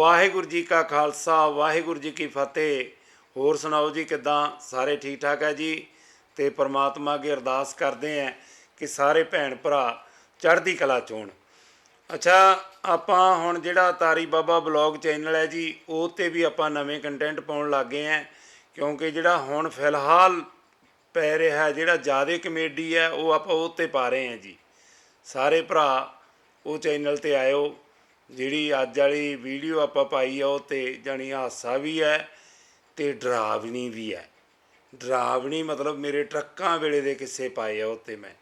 ਵਾਹਿਗੁਰੂ ਜੀ ਕਾ ਖਾਲਸਾ, ਵਾਹਿਗੁਰੂ ਜੀ ਕੀ ਫਤਿਹ। ਹੋਰ ਸੁਣਾਓ ਜੀ, ਕਿਦਾਂ? ਸਾਰੇ ਠੀਕ ਠਾਕ ਹੈ ਜੀ? ਤੇ ਪ੍ਰਮਾਤਮਾ ਅੱਗੇ ਅਰਦਾਸ ਕਰਦੇ ਆਂ ਕਿ ਸਾਰੇ ਭੈਣ ਭਰਾ ਚੜ੍ਹਦੀ ਕਲਾ ਚੋਣ ਅੱਛਾ, ਆਪਾਂ ਹੁਣ ਜਿਹੜਾ ਤਾਰੀ ਬਾਬਾ ਬਲੌਗ ਚੈਨਲ ਹੈ ਜੀ, ਉਹ ਤੇ ਵੀ ਆਪਾਂ ਨਵੇਂ ਕੰਟੈਂਟ ਪਾਉਣ ਲੱਗੇ ਆਂ ਕਿਉਂਕਿ ਜਿਹੜਾ ਹੁਣ ਫਿਲਹਾਲ ਪੈ ਰਿਹਾ ਜਿਹੜਾ ਜ਼ਿਆਦਾ ਕਮੇਡੀ ਹੈ, ਉਹ ਆਪਾਂ ਉਹ ਤੇ ਪਾ ਰਹੇ ਹਾਂ ਜੀ। ਸਾਰੇ ਭਰਾ ਉਹ ਚੈਨਲ ਤੇ ਆਇਓ। ਜਿਹੜੀ ਅੱਜ ਵਾਲੀ ਵੀਡੀਓ ਆਪਾਂ ਪਾਈ ਆ, ਉਹ ਤੇ ਜਾਣੀ ਹਾਸਾ ਵੀ ਹੈ ਤੇ ਡਰਾਵਣੀ ਵੀ ਹੈ। ਡਰਾਵਣੀ ਮਤਲਬ ਮੇਰੇ ਟਰੱਕਾਂ ਵੇਲੇ ਦੇ ਕਿੱਸੇ ਪਾਏ ਆ ਉੱਤੇ ਮੈਂ।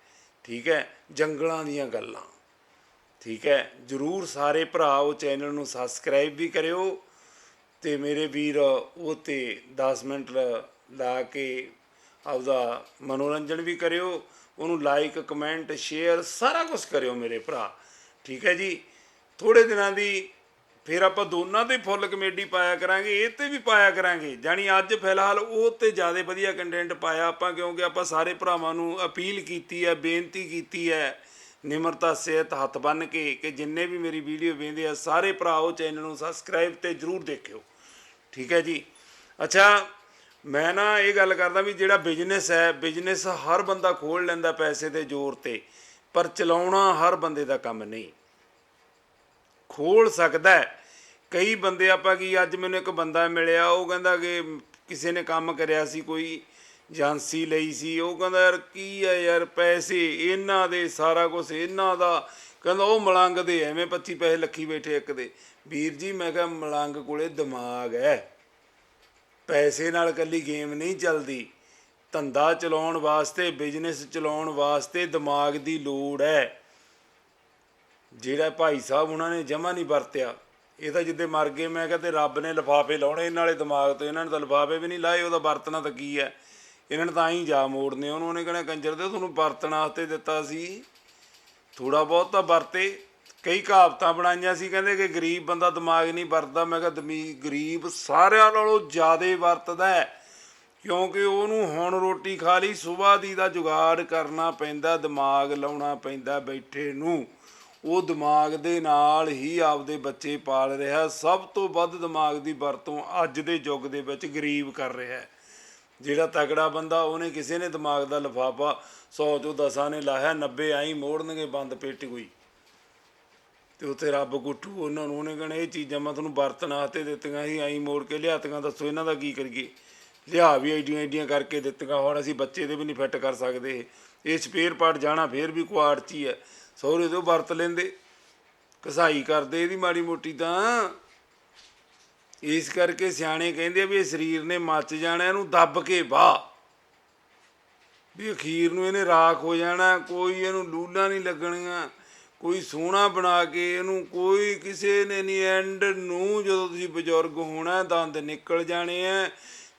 ਠੀਕ ਹੈ? ਜੰਗਲਾਂ ਦੀਆਂ ਗੱਲਾਂ। ਠੀਕ ਹੈ? ਜਰੂਰ ਸਾਰੇ ਭਰਾ ਉਹ ਚੈਨਲ ਨੂੰ ਸਬਸਕ੍ਰਾਈਬ ਵੀ ਕਰਿਓ ਤੇ ਮੇਰੇ ਵੀਰ ਉਹ ਤੇ 10 ਮਿੰਟ ਲਾ ਕੇ ਆਪਦਾ ਮਨੋਰੰਜਨ ਵੀ ਕਰਿਓ। ਉਹਨੂੰ ਲਾਈਕ ਕਮੈਂਟ ਸ਼ੇਅਰ ਸਾਰਾ ਕੁਝ ਕਰਿਓ ਮੇਰੇ ਭਰਾ। ਠੀਕ ਹੈ ਜੀ? ਥੋੜੇ ਦਿਨਾਂ ਦੀ ਫਿਰ ਆਪਾਂ ਦੋਨਾਂ ਤੇ ਫੁੱਲ ਕਮੇਡੀ ਪਾਇਆ ਕਰਾਂਗੇ, ਇਹ ਤੇ ਵੀ ਪਾਇਆ ਕਰਾਂਗੇ। ਜਾਣੀ ਅੱਜ ਫਿਲਹਾਲ ਉਹ ਤੇ ਜ਼ਿਆਦਾ ਵਧੀਆ ਕੰਟੈਂਟ ਪਾਇਆ ਆਪਾਂ, ਕਿਉਂਕਿ ਆਪਾਂ ਸਾਰੇ ਭਰਾਵਾਂ ਨੂੰ ਅਪੀਲ ਕੀਤੀ ਹੈ, ਬੇਨਤੀ ਕੀਤੀ ਹੈ, ਨਿਮਰਤਾ, ਸਿਹਤ, ਹੱਥ ਬੰਨ ਕੇ ਕਿ ਜਿੰਨੇ ਵੀ ਮੇਰੀ ਵੀਡੀਓ ਵੇਖਦੇ ਆ, ਸਾਰੇ ਭਰਾ ਉਹ ਚੈਨਲ ਨੂੰ ਸਬਸਕ੍ਰਾਈਬ ਤੇ ਜਰੂਰ ਦੇਖਿਓ। ਠੀਕ ਹੈ ਜੀ? ਅੱਛਾ, ਮੈਂ ਨਾ ਇਹ ਗੱਲ ਕਰਦਾ ਵੀ ਜਿਹੜਾ ਬਿਜ਼ਨਸ ਹੈ ਬਿਜ਼ਨਸ ਹਰ ਬੰਦਾ ਖੋਲ ਲੈਂਦਾ ਪੈਸੇ ਦੇ ਜ਼ੋਰ ਤੇ, ਪਰ ਚਲਾਉਣਾ ਹਰ ਬੰਦੇ ਦਾ ਕੰਮ ਨਹੀਂ। ਖੋਲ ਸਕਦਾ ਕਈ ਬੰਦੇ ਆਪਾਂ ਕੀ, ਅੱਜ ਮੈਨੂੰ ਇੱਕ ਬੰਦਾ ਮਿਲਿਆ, ਉਹ ਕਹਿੰਦਾ ਕਿ ਕਿਸੇ ਨੇ ਕੰਮ ਕਰਿਆ ਸੀ, ਕੋਈ ਏਜੰਸੀ ਲਈ ਸੀ। ਉਹ ਕਹਿੰਦਾ, ਯਾਰ ਕੀ ਹੈ ਯਾਰ, ਪੈਸੇ, ਇਹਨਾਂ ਦੇ ਸਾਰਾ ਕੁਝ ਇਹਨਾਂ ਦਾ। ਕਹਿੰਦਾ, ਉਹ ਮਲੰਗ ਦੇ, ਐਵੇਂ 25 ਪੈਸੇ ਲੱਖੀ ਬੈਠੇ ਇੱਕ ਦੇ। ਵੀਰ ਜੀ, ਮੈਂ ਕਿਹਾ, ਮਲੰਗ ਕੋਲੇ ਦਿਮਾਗ ਹੈ। ਪੈਸੇ ਨਾਲ ਕੱਲੀ ਗੇਮ ਨਹੀਂ ਚੱਲਦੀ। ਧੰਦਾ ਚਲਾਉਣ ਵਾਸਤੇ ਬਿਜ਼ਨਸ ਚਲਾਉਣ ਵਾਸਤੇ ਦਿਮਾਗ ਦੀ ਲੋੜ ਹੈ। ਜਿਹੜਾ ਭਾਈ ਸਾਹਿਬ ਉਹਨਾਂ ਨੇ ਜਮਾ ਨਹੀਂ ਵਰਤਿਆ, ਇਹ ਤਾਂ ਜਿੱਦੇ ਮਰ ਗਏ, ਮੈਂ ਕਿਹਾ ਤੇ ਰੱਬ ਨੇ ਲਿਫਾਫੇ ਲਾਉਣੇ ਇਹਨਾਂ ਵਾਲੇ ਦਿਮਾਗ ਤੋਂ, ਇਹਨਾਂ ਨੇ ਤਾਂ ਲਿਫਾਫੇ ਵੀ ਨਹੀਂ ਲਾਏ, ਉਹਦਾ ਵਰਤਣਾ ਤਾਂ ਕੀ ਹੈ? ਇਹਨਾਂ ਨੇ ਤਾਂ ਹੀ ਜਾ ਮੋੜਨੇ, ਉਹਨੂੰ ਉਹਨੇ ਕਹਿਣਾ ਕੰਜਰ ਦੇ, ਤੁਹਾਨੂੰ ਵਰਤਣ ਵਾਸਤੇ ਦਿੱਤਾ ਸੀ। ਥੋੜਾ ਬਹੁਤ ਤਾਂ ਵਰਤੇ, ਕਈ ਕਹਾਵਤਾਂ ਬਣਾਈਆਂ ਸੀ, ਕਹਿੰਦੇ ਕਿ ਗਰੀਬ ਬੰਦਾ ਦਿਮਾਗ ਨਹੀਂ ਵਰਤਦਾ, ਮੈਂ ਕਿਹਾ ਦਮੀ ਗਰੀਬ ਸਾਰਿਆਂ ਨਾਲੋਂ ਜ਼ਿਆਦਾ ਵਰਤਦਾ ਹੈ, ਕਿਉਂਕਿ ਉਹਨੂੰ ਹੁਣ ਰੋਟੀ ਖਾ ਲਈ ਸਵੇਰ ਦੀ ਦਾ ਜੁਗਾੜ ਕਰਨਾ ਪੈਂਦਾ, ਦਿਮਾਗ ਲਾਉਣਾ ਪੈਂਦਾ ਬੈਠੇ ਨੂੰ। ਉਹ ਦਿਮਾਗ ਦੇ ਨਾਲ ਹੀ ਆਪਦੇ ਬੱਚੇ ਪਾਲ ਰਿਹਾ। ਸਭ ਤੋਂ ਵੱਧ ਦਿਮਾਗ ਦੀ ਵਰਤੋਂ ਅੱਜ ਦੇ ਯੁੱਗ ਦੇ ਵਿੱਚ ਗਰੀਬ ਕਰ ਰਿਹਾ ਹੈ। ਜਿਹੜਾ ਤਗੜਾ ਬੰਦਾ, ਉਹਨੇ ਕਿਸੇ ਨੇ ਦਿਮਾਗ ਦਾ ਲਫਾਫਾ 100 ਚੋਂ 10 ਨੇ ਲਾਇਆ 90 ਆਈ ਮੋੜਨਗੇ, ਬੰਦ ਪੇਟੀ ਕੋਈ ਤੇ ਉੱਥੇ ਰੱਬ ਗੁੱਟੂ ਉਹਨਾਂ ਨੂੰ, ਉਹਨੇ ਕਹਣਾ, ਇਹ ਚੀਜ਼ਾਂ ਮੈਂ ਤੁਹਾਨੂੰ ਵਰਤਣ ਵਾਸਤੇ ਦਿੱਤੀਆਂ ਸੀ, ਆਈ ਮੋੜ ਕੇ ਲਿਆਤੀਆਂ, ਦੱਸੋ ਇਹਨਾਂ ਦਾ ਕੀ ਕਰੀਏ? ਲਿਆ ਵੀ ਐਡੀਆਂ ਐਡੀਆਂ ਕਰਕੇ ਦਿੱਤੀਆਂ, ਹੁਣ ਅਸੀਂ ਬੱਚੇ ਦੇ ਵੀ ਨਹੀਂ ਫਿੱਟ ਕਰ ਸਕਦੇ। ਇਹ ਸਪੇਅਰ ਪਾਰਟ ਜਾਣਾ, ਫੇਰ ਵੀ ਕੁਆੜ ਚ ਹੀ ਹੈ। ਸਹੁਰੇ ਤੋਂ ਵਰਤ ਲੈਂਦੇ। ਕਸਾਈ ਕਰਦੇ ਇਹਦੀ ਮਾੜੀ ਮੋਟੀ ਤਾਂ। ਇਸ ਕਰਕੇ ਸਿਆਣੇ ਕਹਿੰਦੇ ਆ ਵੀ ਇਹ ਸਰੀਰ ਨੇ ਮੱਚ ਜਾਣਾ, ਇਹਨੂੰ ਦੱਬ ਕੇ ਬਾਹ ਵੀ ਅਖੀਰ ਨੂੰ ਇਹਨੇ ਰਾਖ ਹੋ ਜਾਣਾ, ਕੋਈ ਇਹਨੂੰ ਲੂਲਾਂ ਨਹੀਂ ਲੱਗਣੀਆਂ, ਕੋਈ ਸੋਹਣਾ ਬਣਾ ਕੇ ਇਹਨੂੰ, ਕੋਈ ਕਿਸੇ ਨੇ ਨਹੀਂ ਐਂਡ ਨੂੰ ਜਦੋਂ ਤੁਸੀਂ ਬਜ਼ੁਰਗ ਹੋਣਾ, ਦੰਦ ਨਿਕਲ ਜਾਣੇ ਆ।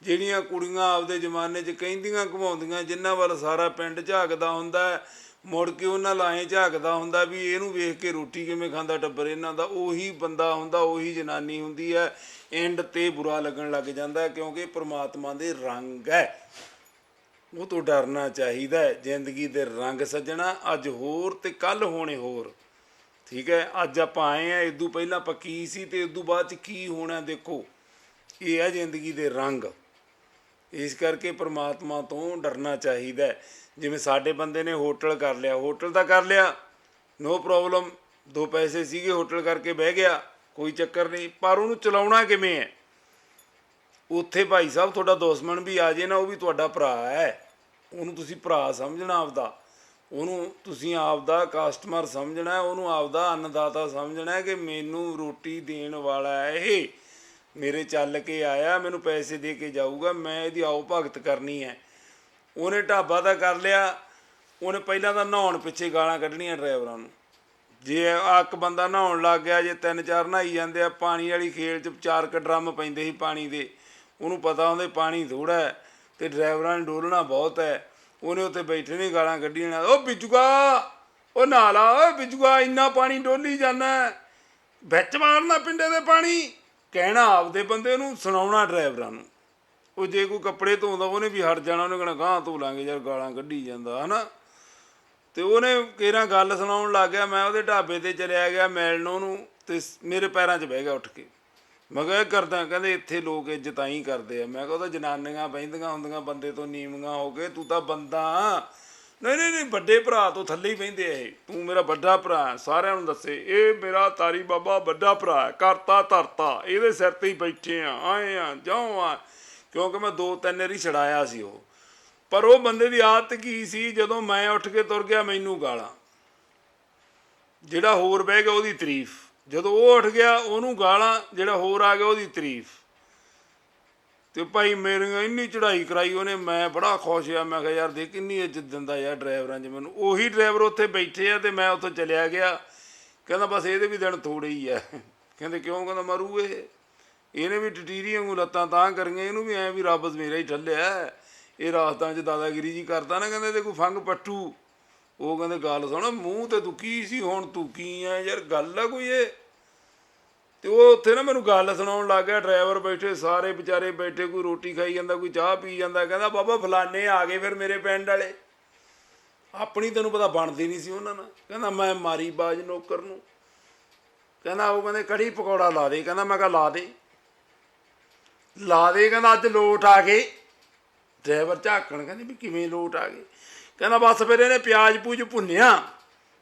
ਜਿਹੜੀਆਂ ਕੁੜੀਆਂ ਆਪਦੇ ਜ਼ਮਾਨੇ 'ਚ ਕਹਿੰਦੀਆਂ, ਘਮਾਉਂਦੀਆਂ, ਜਿਨ੍ਹਾਂ ਵੱਲ ਸਾਰਾ ਪਿੰਡ ਝਾਕਦਾ ਹੁੰਦਾ ਮੁੜ ਕੇ ਉਹਨਾਂ ਲਾਏ ਝਾਕਦਾ ਹੁੰਦਾ ਵੀ ਇਹਨੂੰ ਵੇਖ ਕੇ ਰੋਟੀ ਕਿਵੇਂ ਖਾਂਦਾ ਟੱਬਰ ਇਹਨਾਂ ਦਾ। ਉਹੀ ਬੰਦਾ ਹੁੰਦਾ, ਉਹੀ ਜਨਾਨੀ ਹੁੰਦੀ ਹੈ। ਐਂਡ ਤੇ ਬੁਰਾ ਲੱਗਣ ਲੱਗ ਜਾਂਦਾ ਕਿਉਂਕਿ ਪ੍ਰਮਾਤਮਾ ਦੇ ਰੰਗ ਹੈ। ਉਹ ਤੋਂ ਡਰਨਾ ਚਾਹੀਦਾ ਹੈ, ਜ਼ਿੰਦਗੀ ਦੇ ਰੰਗ ਸੱਜਣਾ। ਅੱਜ ਹੋਰ ਤੇ ਕੱਲ ਹੋਣੇ ਹੋਰ। ਠੀਕ ਹੈ, ਅੱਜ ਆਪਾਂ ਆਏ ਆ ਇਦੋਂ ਪਹਿਲਾਂ ਆਪਾਂ ਕੀ ਸੀ ਤੇ ਇਦੋਂ ਬਾਅਦ ਚ ਕੀ ਹੋਣਾ ਦੇਖੋ। ਇਹ ਹੈ ਜ਼ਿੰਦਗੀ ਦੇ ਰੰਗ। ਇਸ ਕਰਕੇ ਪ੍ਰਮਾਤਮਾ ਤੋਂ ਡਰਨਾ ਚਾਹੀਦਾ ਹੈ। ਜਿਵੇਂ ਸਾਡੇ ਬੰਦੇ ਨੇ ਹੋਟਲ ਕਰ ਲਿਆ, ਹੋਟਲ ਤਾਂ ਕਰ ਲਿਆ ਨੋ ਪ੍ਰੋਬਲਮ ਦੋ ਪੈਸੇ ਸੀਗੇ, ਹੋਟਲ ਕਰਕੇ ਬਹਿ ਗਿਆ, ਕੋਈ ਚੱਕਰ ਨਹੀਂ, ਪਰ ਉਹਨੂੰ ਚਲਾਉਣਾ ਕਿਵੇਂ ਹੈ? ਉੱਥੇ ਭਾਈ ਸਾਹਿਬ ਤੁਹਾਡਾ ਦੁਸ਼ਮਣ ਵੀ ਆ ਜੇ ਨਾ, ਉਹ ਵੀ ਤੁਹਾਡਾ ਭਰਾ ਹੈ। ਉਹਨੂੰ ਤੁਸੀਂ ਭਰਾ ਸਮਝਣਾ ਆਪਦਾ। ਉਹਨੂੰ ਤੁਸੀਂ ਆਪਦਾ ਕਸਟਮਰ ਸਮਝਣਾ ਉਹਨੂੰ ਆਪਦਾ ਅੰਨਦਾਤਾ ਸਮਝਣਾ ਕਿ ਮੈਨੂੰ ਰੋਟੀ ਦੇਣ ਵਾਲਾ ਹੈ ਇਹ। ਮੇਰੇ ਚੱਲ ਕੇ ਆਇਆ, ਮੈਨੂੰ ਪੈਸੇ ਦੇ ਕੇ ਜਾਊਗਾ, ਮੈਂ ਇਹਦੀ ਆਓ ਭਗਤ ਕਰਨੀ ਹੈ। ਉਹਨੇ ਢਾਬਾ ਤਾਂ ਕਰ ਲਿਆ, ਉਹਨੇ ਪਹਿਲਾਂ ਤਾਂ ਨਹਾਉਣ ਪਿੱਛੇ ਗਾਲਾਂ ਕੱਢਣੀਆਂ ਡਰਾਈਵਰਾਂ ਨੂੰ। ਜੇ ਆ ਇੱਕ ਬੰਦਾ ਨਹਾਉਣ ਲੱਗ ਗਿਆ, ਜੇ ਤਿੰਨ ਚਾਰ ਨਹਾਈ ਜਾਂਦੇ ਆ, ਪਾਣੀ ਵਾਲੀ ਖੇਲ ਚ ਚਾਰ ਕ ਡਰਮ ਪੈਂਦੇ ਸੀ ਪਾਣੀ ਦੇ। ਉਹਨੂੰ ਪਤਾ ਹੁੰਦਾ ਪਾਣੀ ਥੋੜਾ ਹੈ ਤੇ ਡਰਾਈਵਰਾਂ ਨੇ ਡੋਲਣਾ ਬਹੁਤ ਹੈ। ਉਹਨੇ ਉੱਥੇ ਬੈਠੇ ਨੇ ਗਾਲਾਂ ਕੱਢੀਆਂ ਉਹ ਬਿਜੂਗਾ ਉਹ ਨਾਲਾ ਓਏ ਬਿਜੂਗਾ, ਇੰਨਾ ਪਾਣੀ ਡੋਲੀ ਜਾਂਦਾ ਵਿੱਚ ਮਾਰਨਾ ਪਿੰਡੇ ਦੇ ਪਾਣੀ, ਕਹਿਣਾ ਆਪਦੇ ਬੰਦੇ ਨੂੰ, ਸੁਣਾਉਣਾ ਡਰਾਈਵਰਾਂ ਨੂੰ। ਉਹ ਜੇ ਕੋਈ ਕੱਪੜੇ ਧੋਂਦਾ, ਉਹਨੇ ਵੀ ਹਟ ਜਾਣਾ, ਉਹਨੇ ਕਹਣਾ ਗਾਂ ਧੋ ਲਾਂਗੇ ਯਾਰ, ਗਾਲਾਂ ਕੱਢੀ ਜਾਂਦਾ, ਹਨਾ? ਤੇ ਉਹਨੇ ਕਿਹੜਾ ਗੱਲ ਸੁਣਾਉਣ ਲੱਗ ਗਿਆ, ਮੈਂ ਉਹਦੇ ਢਾਬੇ ਤੇ ਚਲਿਆ ਗਿਆ, ਮਿਲਣ ਉਹਨੂੰ, ਤੇ ਮੇਰੇ ਪੈਰਾਂ 'ਚ ਬਹਿ ਗਿਆ ਉੱਠ ਕੇ। ਮੈਂ ਕਿਹਾ ਇਹ ਕਰਦਾ, ਕਹਿੰਦੇ ਇੱਥੇ ਲੋਕ ਇੱਜਤਾਂ ਹੀ ਕਰਦੇ ਆ। ਮੈਂ ਕਿਹਾ ਉਹ ਤਾਂ ਜਨਾਨੀਆਂ ਬਹਿੰਦੀਆਂ ਹੁੰਦੀਆਂ, ਬੰਦੇ ਤੋਂ ਨੀਵੀਆਂ ਹੋ ਕੇ, ਤੂੰ ਤਾਂ ਬੰਦਾ ਆਂ। ਨਹੀਂ ਨਹੀਂ ਨਹੀਂ, ਵੱਡੇ ਭਰਾ ਤੋਂ ਥੱਲੇ ਹੀ ਬਹਿੰਦੇ ਆ ਇਹ। ਤੂੰ ਮੇਰਾ ਵੱਡਾ ਭਰਾ ਸਾਰਿਆਂ ਨੂੰ ਦੱਸੇ। ਇਹ ਮੇਰਾ ਤਾਰੀ ਬਾਬਾ ਵੱਡਾ ਭਰਾ ਹੈ, ਕਰਤਾ ਧਰਤਾ, ਇਹਦੇ ਸਿਰ ਤੇ ਹੀ ਬੈਠੇ ਆ, ਆਏ ਆ, ਜਾਉ ਆ। ਕਿਉਂਕਿ ਮੈਂ ਦੋ ਤਿੰਨ ਵਾਰੀ ਛੜਾਇਆ ਸੀ ਉਹ। ਪਰ ਉਹ ਬੰਦੇ ਦੀ ਆਦਤ ਕੀ ਸੀ, ਜਦੋਂ ਮੈਂ ਉੱਠ ਕੇ ਤੁਰ ਗਿਆ ਮੈਨੂੰ ਗਾਲਾਂ। ਜਿਹੜਾ ਹੋਰ ਬਹਿ ਗਿਆ ਉਹਦੀ ਤਾਰੀਫ। ਜਦੋਂ ਉਹ ਉੱਠ ਗਿਆ, ਉਹਨੂੰ ਗਾਲਾਂ, ਜਿਹੜਾ ਹੋਰ ਆ ਗਿਆ ਉਹਦੀ ਤਾਰੀਫ। ਤੇ ਭਾਈ ਮੇਰੀ ਇੰਨੀ ਚੜ੍ਹਾਈ ਕਰਾਈ ਉਹਨੇ, ਮੈਂ ਬੜਾ ਖੁਸ਼ ਆ ਮੈਂ ਕਿਹਾ, ਯਾਰ ਦੇਖ ਕਿੰਨੀ ਇੱਜ਼ਤ ਦਿੰਦਾ ਯਾਰ ਡਰਾਈਵਰਾਂ 'ਚ ਮੈਨੂੰ। ਉਹੀ ਡਰਾਈਵਰ ਉੱਥੇ ਬੈਠੇ ਆ ਤੇ ਮੈਂ ਉੱਥੋਂ ਚਲਿਆ ਗਿਆ। ਕਹਿੰਦਾ, ਬਸ ਇਹਦੇ ਵੀ ਦਿਨ ਥੋੜੇ ਹੀ ਆ। ਕਹਿੰਦੇ, ਕਿਉਂ? ਕਹਿੰਦਾ, ਮਰੂ ਇਹ। ਇਹਨੇ ਵੀ ਟਟੀਰੀ ਵਾਂਗੂ ਲੱਤਾਂ ਤਾਂ ਕਰੀਆਂ, ਇਹਨੂੰ ਵੀ ਐ ਵੀ ਰੱਬ ਮੇਰਾ ਹੀ ਠੱਲਿਆ। ਇਹ ਰਾਤਾਂ 'ਚ ਦਾਦਾਗਿਰੀ ਜੀ ਕਰਦਾ ਨਾ, ਕਹਿੰਦੇ ਤੇ ਕੋਈ ਫੰਗ ਪੱਟੂ। ਉਹ ਕਹਿੰਦੇ ਗੱਲ ਸੁਣ, ਮੂੰਹ ਤੇ ਤੂੰ ਸੀ, ਹੁਣ ਤੂੰ ਕੀ ਆ ਯਾਰ, ਗੱਲ ਆ ਕੋਈ ਇਹ? ਤੇ ਉਹ ਉੱਥੇ ਨਾ ਮੈਨੂੰ ਗੱਲ ਸੁਣਾਉਣ ਲੱਗ ਗਿਆ, ਡਰਾਈਵਰ ਬੈਠੇ, ਸਾਰੇ ਵਿਚਾਰੇ ਬੈਠੇ, ਕੋਈ ਰੋਟੀ ਖਾਈ ਜਾਂਦਾ, ਕੋਈ ਚਾਹ ਪੀ ਜਾਂਦਾ, ਕਹਿੰਦਾ ਬਾਬਾ ਫਲਾਣੇ ਆ ਗਏ ਫਿਰ ਮੇਰੇ ਪਿੰਡ ਵਾਲੇ। ਆਪਣੀ ਤੈਨੂੰ ਪਤਾ ਬਣਦੀ ਨਹੀਂ ਸੀ ਉਹਨਾਂ ਨਾਲ। ਕਹਿੰਦਾ ਮੈਂ ਮਾਰੀ ਬਾਜ ਨੌਕਰ ਨੂੰ। ਕਹਿੰਦਾ ਉਹ ਕਹਿੰਦੇ ਕੜੀ ਪਕੌੜਾ ਲਾ ਦੇ, ਕਹਿੰਦਾ ਮੈਂ ਕਿਹਾ ਲਾ ਦੇ। ਲਾ ਦੇ ਕਹਿੰਦਾ ਅੱਜ ਲੋਟ ਆ ਗਏ ਡਰਾਈਵਰ ਝਾਕਣ, ਕਹਿੰਦੇ ਵੀ ਕਿਵੇਂ ਲੋਟ ਆ ਗਏ ਕਹਿੰਦਾ ਬਸ ਫਿਰ ਇਹਨੇ ਪਿਆਜ਼ ਪੂਜ ਭੁੰਨਿਆ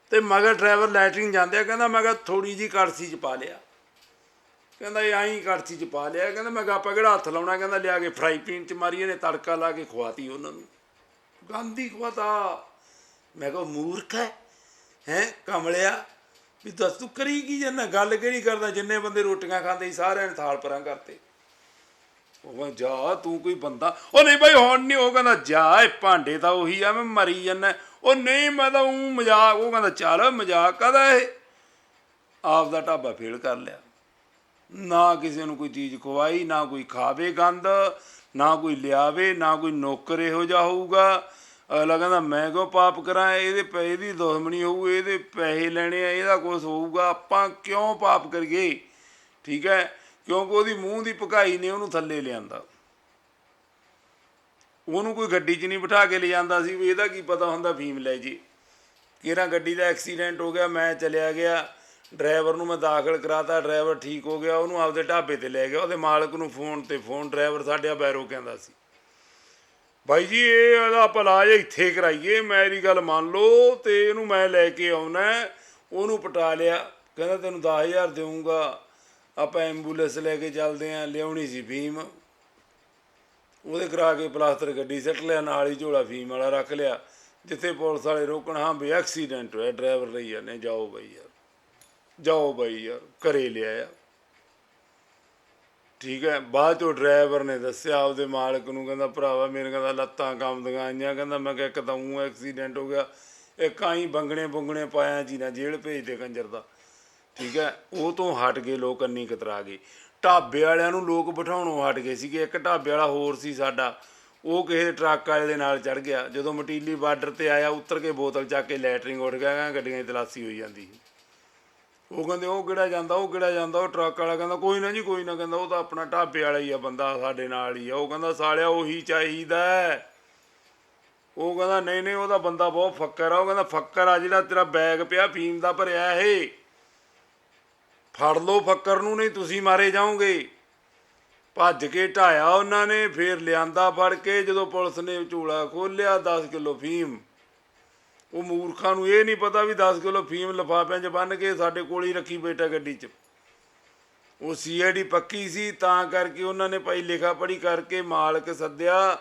ਤੇ ਮਗਰ ਡਰਾਈਵਰ ਲੈਟਰਿੰਗ ਜਾਂਦੇ ਕਹਿੰਦਾ ਮੈਂ ਕਿਹਾ ਥੋੜੀ ਜੀ ਕੜਸੀ ਚ ਪਾ ਲਿਆ। ਕਹਿੰਦਾ ਇਹ ਆਈ ਕੜਛੀ ਚ ਪਾ ਲਿਆ। ਕਹਿੰਦਾ ਮੈਂ ਗਾਪਾ ਕਿਹੜਾ ਹੱਥ ਲਾਉਣਾ? ਕਹਿੰਦਾ ਲਿਆ ਕੇ ਫਰਾਈ ਪੈਨ ਚ ਮਾਰੀ, ਇਹਨੇ ਤੜਕਾ ਲਾ ਕੇ ਖਵਾਤੀ ਉਹਨਾਂ ਨੂੰ। ਗਾਂਧੀ ਖਵਾਤਾ। ਮੈਂ ਕਿਹਾ ਮੂਰਖ ਹੈ ਹੈ, ਕਮਲਿਆ। ਵੀ ਦੱਸ ਤੂੰ ਕਰੀ ਕੀ ਜੰਨਾ ਗੱਲ ਕਿਹੜੀ ਕਰਦਾ? ਜਿੰਨੇ ਬੰਦੇ ਰੋਟੀਆਂ ਖਾਂਦੇ ਸਾਰਿਆਂ ਨੇ ਥਾਲ ਪਰਾਂ ਕਰਤੇ। ਉਹ ਕਹਿੰਦਾ ਜਾ, ਤੂੰ ਕੋਈ ਬੰਦਾ। ਉਹ ਨਹੀਂ ਭਾਈ ਹੁਣ ਨਹੀਂ, ਉਹ ਕਹਿੰਦਾ, ਜਾ, ਇਹ ਭਾਂਡੇ ਤਾਂ ਉਹੀ ਆ, ਮੈਂ ਮਰੀ ਜਾਂਦਾ। ਉਹ ਨਹੀਂ, ਮੈਂ ਤਾਂ ਉਹ ਮਜ਼ਾਕ, ਉਹ ਕਹਿੰਦਾ, ਚੱਲ ਮਜ਼ਾਕ ਕਦਾ ਇਹ। ਆਪ ਦਾ ਢਾਬਾ ਫੇਲ ਕਰ ਲਿਆ। ਨਾ ਕਿਸੇ ਨੂੰ ਕੋਈ ਚੀਜ਼ ਖਵਾਈ, ਨਾ ਕੋਈ ਖਾਵੇ ਗੰਦ, ਨਾ ਕੋਈ ਲਿਆਵੇ, ਨਾ ਕੋਈ ਨੌਕਰ ਇਹੋ ਜਿਹਾ ਹੋਊਗਾ। ਅਗਲਾ ਕਹਿੰਦਾ, ਮੈਂ ਕਿਉਂ ਪਾਪ ਕਰਾਂ? ਇਹਦੇ ਪੈਸੇ ਦੀ ਦੁਸ਼ਮਣੀ ਹੋਊ, ਇਹਦੇ ਪੈਸੇ ਲੈਣੇ ਆ, ਇਹਦਾ ਕੁਝ ਹੋਊਗਾ। ਆਪਾਂ ਕਿਉਂ ਪਾਪ ਕਰੀਏ? ਠੀਕ ਹੈ? ਕਿਉਂਕਿ ਉਹਦੀ ਮੂੰਹ ਦੀ ਭਕਾਈ ਨੇ ਉਹਨੂੰ ਥੱਲੇ ਲਿਆਂਦਾ। ਉਹਨੂੰ ਕੋਈ ਗੱਡੀ 'ਚ ਨਹੀਂ ਬਿਠਾ ਕੇ ਲੈ ਸੀ, ਵੀ ਇਹਦਾ ਕੀ ਪਤਾ ਹੁੰਦਾ ਫੀਮ ਲੈ ਜੀ। ਕਿਹੜਾ ਗੱਡੀ ਦਾ ਐਕਸੀਡੈਂਟ ਹੋ ਗਿਆ, ਮੈਂ ਚਲਿਆ ਗਿਆ, ਡਰਾਈਵਰ ਨੂੰ ਮੈਂ ਦਾਖਲ ਕਰਾਤਾ, ਡਰਾਈਵਰ ਠੀਕ ਹੋ ਗਿਆ, ਉਹਨੂੰ ਆਪਦੇ ਢਾਬੇ ਤੇ ਲੈ ਗਿਆ, ਉਹਦੇ ਮਾਲਕ ਨੂੰ ਫੋਨ ਤੇ ਫੋਨ, ਡਰਾਈਵਰ ਸਾਡੇ ਆ ਬੈਰੋ ਕਹਿੰਦਾ ਸੀ। ਭਾਈ ਜੀ, ਇਹ ਇਹਦਾ ਇਲਾਜ ਇੱਥੇ ਕਰਾਈਏ, ਮੇਰੀ ਗੱਲ ਮੰਨ ਲਓ ਤੇ ਇਹਨੂੰ ਮੈਂ ਲੈ ਕੇ ਆਉਣਾ, ਉਹਨੂੰ ਪਟਾ ਲਿਆ, ਕਹਿੰਦਾ ਤੈਨੂੰ 10000 ਦੇਵਾਂਗਾ ਆਪਾਂ ਐਂਬੂਲੈਂਸ ਲੈ ਕੇ ਚੱਲਦੇ ਆਂ, ਲਿਆਉਣੀ ਸੀ ਫੀਮ। ਉਹਦੇ ਕਰਾ ਕੇ ਪਲਾਸਟਰ ਗੱਡੀ ਸੱਟ ਲਿਆ, ਨਾਲ ਹੀ ਝੋਲਾ ਫੀਮ ਵਾਲਾ ਰੱਖ ਲਿਆ। ਜਿੱਥੇ ਪੁਲਿਸ ਵਾਲੇ ਰੋਕਣ, ਹਾਂ ਵੀ ਐਕਸੀਡੈਂਟ ਹੋਇਆ, ਡਰਾਈਵਰ ਲਈ ਜਾਂਦੇ ਜਾਓ ਬਈ ਯਾਰ। ਜਾਓ ਬਈ ਯਾਰ, ਘਰੇ ਲਿਆਇਆ ਠੀਕ ਹੈ, ਬਾਅਦ ਚੋਂ ਡਰਾਈਵਰ ਨੇ ਦੱਸਿਆ, ਆਪਦੇ ਮਾਲਕ ਨੂੰ ਕਹਿੰਦਾ, ਭਰਾਵਾ, ਮੇਰੇ ਕਹਿੰਦਾ ਲੱਤਾਂ ਕੰਮਦੀਆਂ ਆਈਆਂ, ਕਹਿੰਦਾ ਮੈਂ ਕਿਹਾ ਇੱਕ ਤਾਂ ਉਹ ਐਕਸੀਡੈਂਟ ਹੋ ਗਿਆ, ਇੱਕ ਆਈ ਬੰਗਣੇ ਬੁੰਗਣੇ ਪਾਇਆ ਜੀ ਨਾ ਜੇਲ੍ਹ ਭੇਜ ਦੇ ਕੰਜਰ ਦਾ। ਠੀਕ ਹੈ, ਉਹ ਤੋਂ ਹਟ ਗਏ ਲੋਕ ਅੰਨੀ ਕਤਰਾ ਗਏ। ਢਾਬੇ ਵਾਲਿਆਂ ਨੂੰ ਲੋਕ ਬਿਠਾਉਣੋਂ ਹਟ ਗਏ ਸੀਗੇ। ਇੱਕ ਢਾਬੇ ਵਾਲਾ ਹੋਰ ਸੀ ਸਾਡਾ, ਉਹ ਕਿਸੇ ਟਰੱਕ ਵਾਲੇ ਦੇ ਨਾਲ ਚੜ ਗਿਆ। ਜਦੋਂ ਮਟੀਲੀ ਬਾਰਡਰ ਤੇ ਆਇਆ, ਉਤਰ ਕੇ ਬੋਤਲ ਚੱਕ ਕੇ ਲੈਟਰਿੰਗ ਉੱਠ ਗਿਆ, ਕਹਿੰਦਾ ਗੱਡੀਆਂ ਦੀ ਤਲਾਸੀ ਹੋਈ ਜਾਂਦੀ ਸੀ। ਉਹ ਕਹਿੰਦੇ, ਉਹ ਕਿਹੜਾ ਜਾਂਦਾ, ਉਹ ਕਿਹੜਾ ਜਾਂਦਾ, ਉਹ ਟਰੱਕ ਵਾਲਾ ਕਹਿੰਦਾ, ਕੋਈ ਨਾ ਜੀ, ਕੋਈ ਨਾ ਕਹਿੰਦਾ, ਉਹ ਤਾਂ ਆਪਣਾ ਢਾਬੇ ਵਾਲਾ ਹੀ ਆ ਬੰਦਾ, ਸਾਡੇ ਨਾਲ ਹੀ ਆ। ਉਹ ਕਹਿੰਦਾ, ਸਾਲਿਆ, ਉਹੀ ਚਾਹੀਦਾ ਉਹ ਕਹਿੰਦਾ, ਨਹੀਂ ਨਹੀਂ ਉਹਦਾ ਬੰਦਾ ਬਹੁਤ ਫੱਕਰ ਆ। ਉਹ ਕਹਿੰਦਾ, ਫੱਕਰ ਆ ਜਿਹੜਾ ਤੇਰਾ ਬੈਗ ਪਿਆ, ਫੀਮ ਦਾ ਭਰਿਆ ਇਹ। ਫੜ ਲਓ ਫੱਕਰ ਨੂੰ, ਨਹੀਂ ਤੁਸੀਂ ਮਾਰੇ ਜਾਓਗੇ। ਭੱਜ ਕੇ ਢਾਇਆ ਉਹਨਾਂ ਨੇ, ਫੇਰ ਲਿਆਂਦਾ ਫੜ ਕੇ, ਜਦੋਂ ਪੁਲਿਸ ਨੇ ਝੂਲਾ ਖੋਲਿਆ 10 ਕਿਲੋ ਫੀਮ। ਉਹ ਮੂਰਖਾਂ ਨੂੰ ਇਹ ਨਹੀਂ ਪਤਾ ਵੀ 10 ਕਿਲੋ ਫੀਮ ਲਿਫਾਫਿਆਂ 'ਚ ਬੰਨ ਕੇ ਸਾਡੇ ਕੋਲ ਹੀ ਰੱਖੀ ਬੇਟਾ ਗੱਡੀ 'ਚ। ਉਹ ਸੀਆਈਡੀ ਪੱਕੀ ਸੀ, ਤਾਂ ਕਰਕੇ ਉਹਨਾਂ ਨੇ ਭਾਈ ਲਿਖਾ ਪੜੀ ਕਰਕੇ ਮਾਲਕ ਸੱਦਿਆ।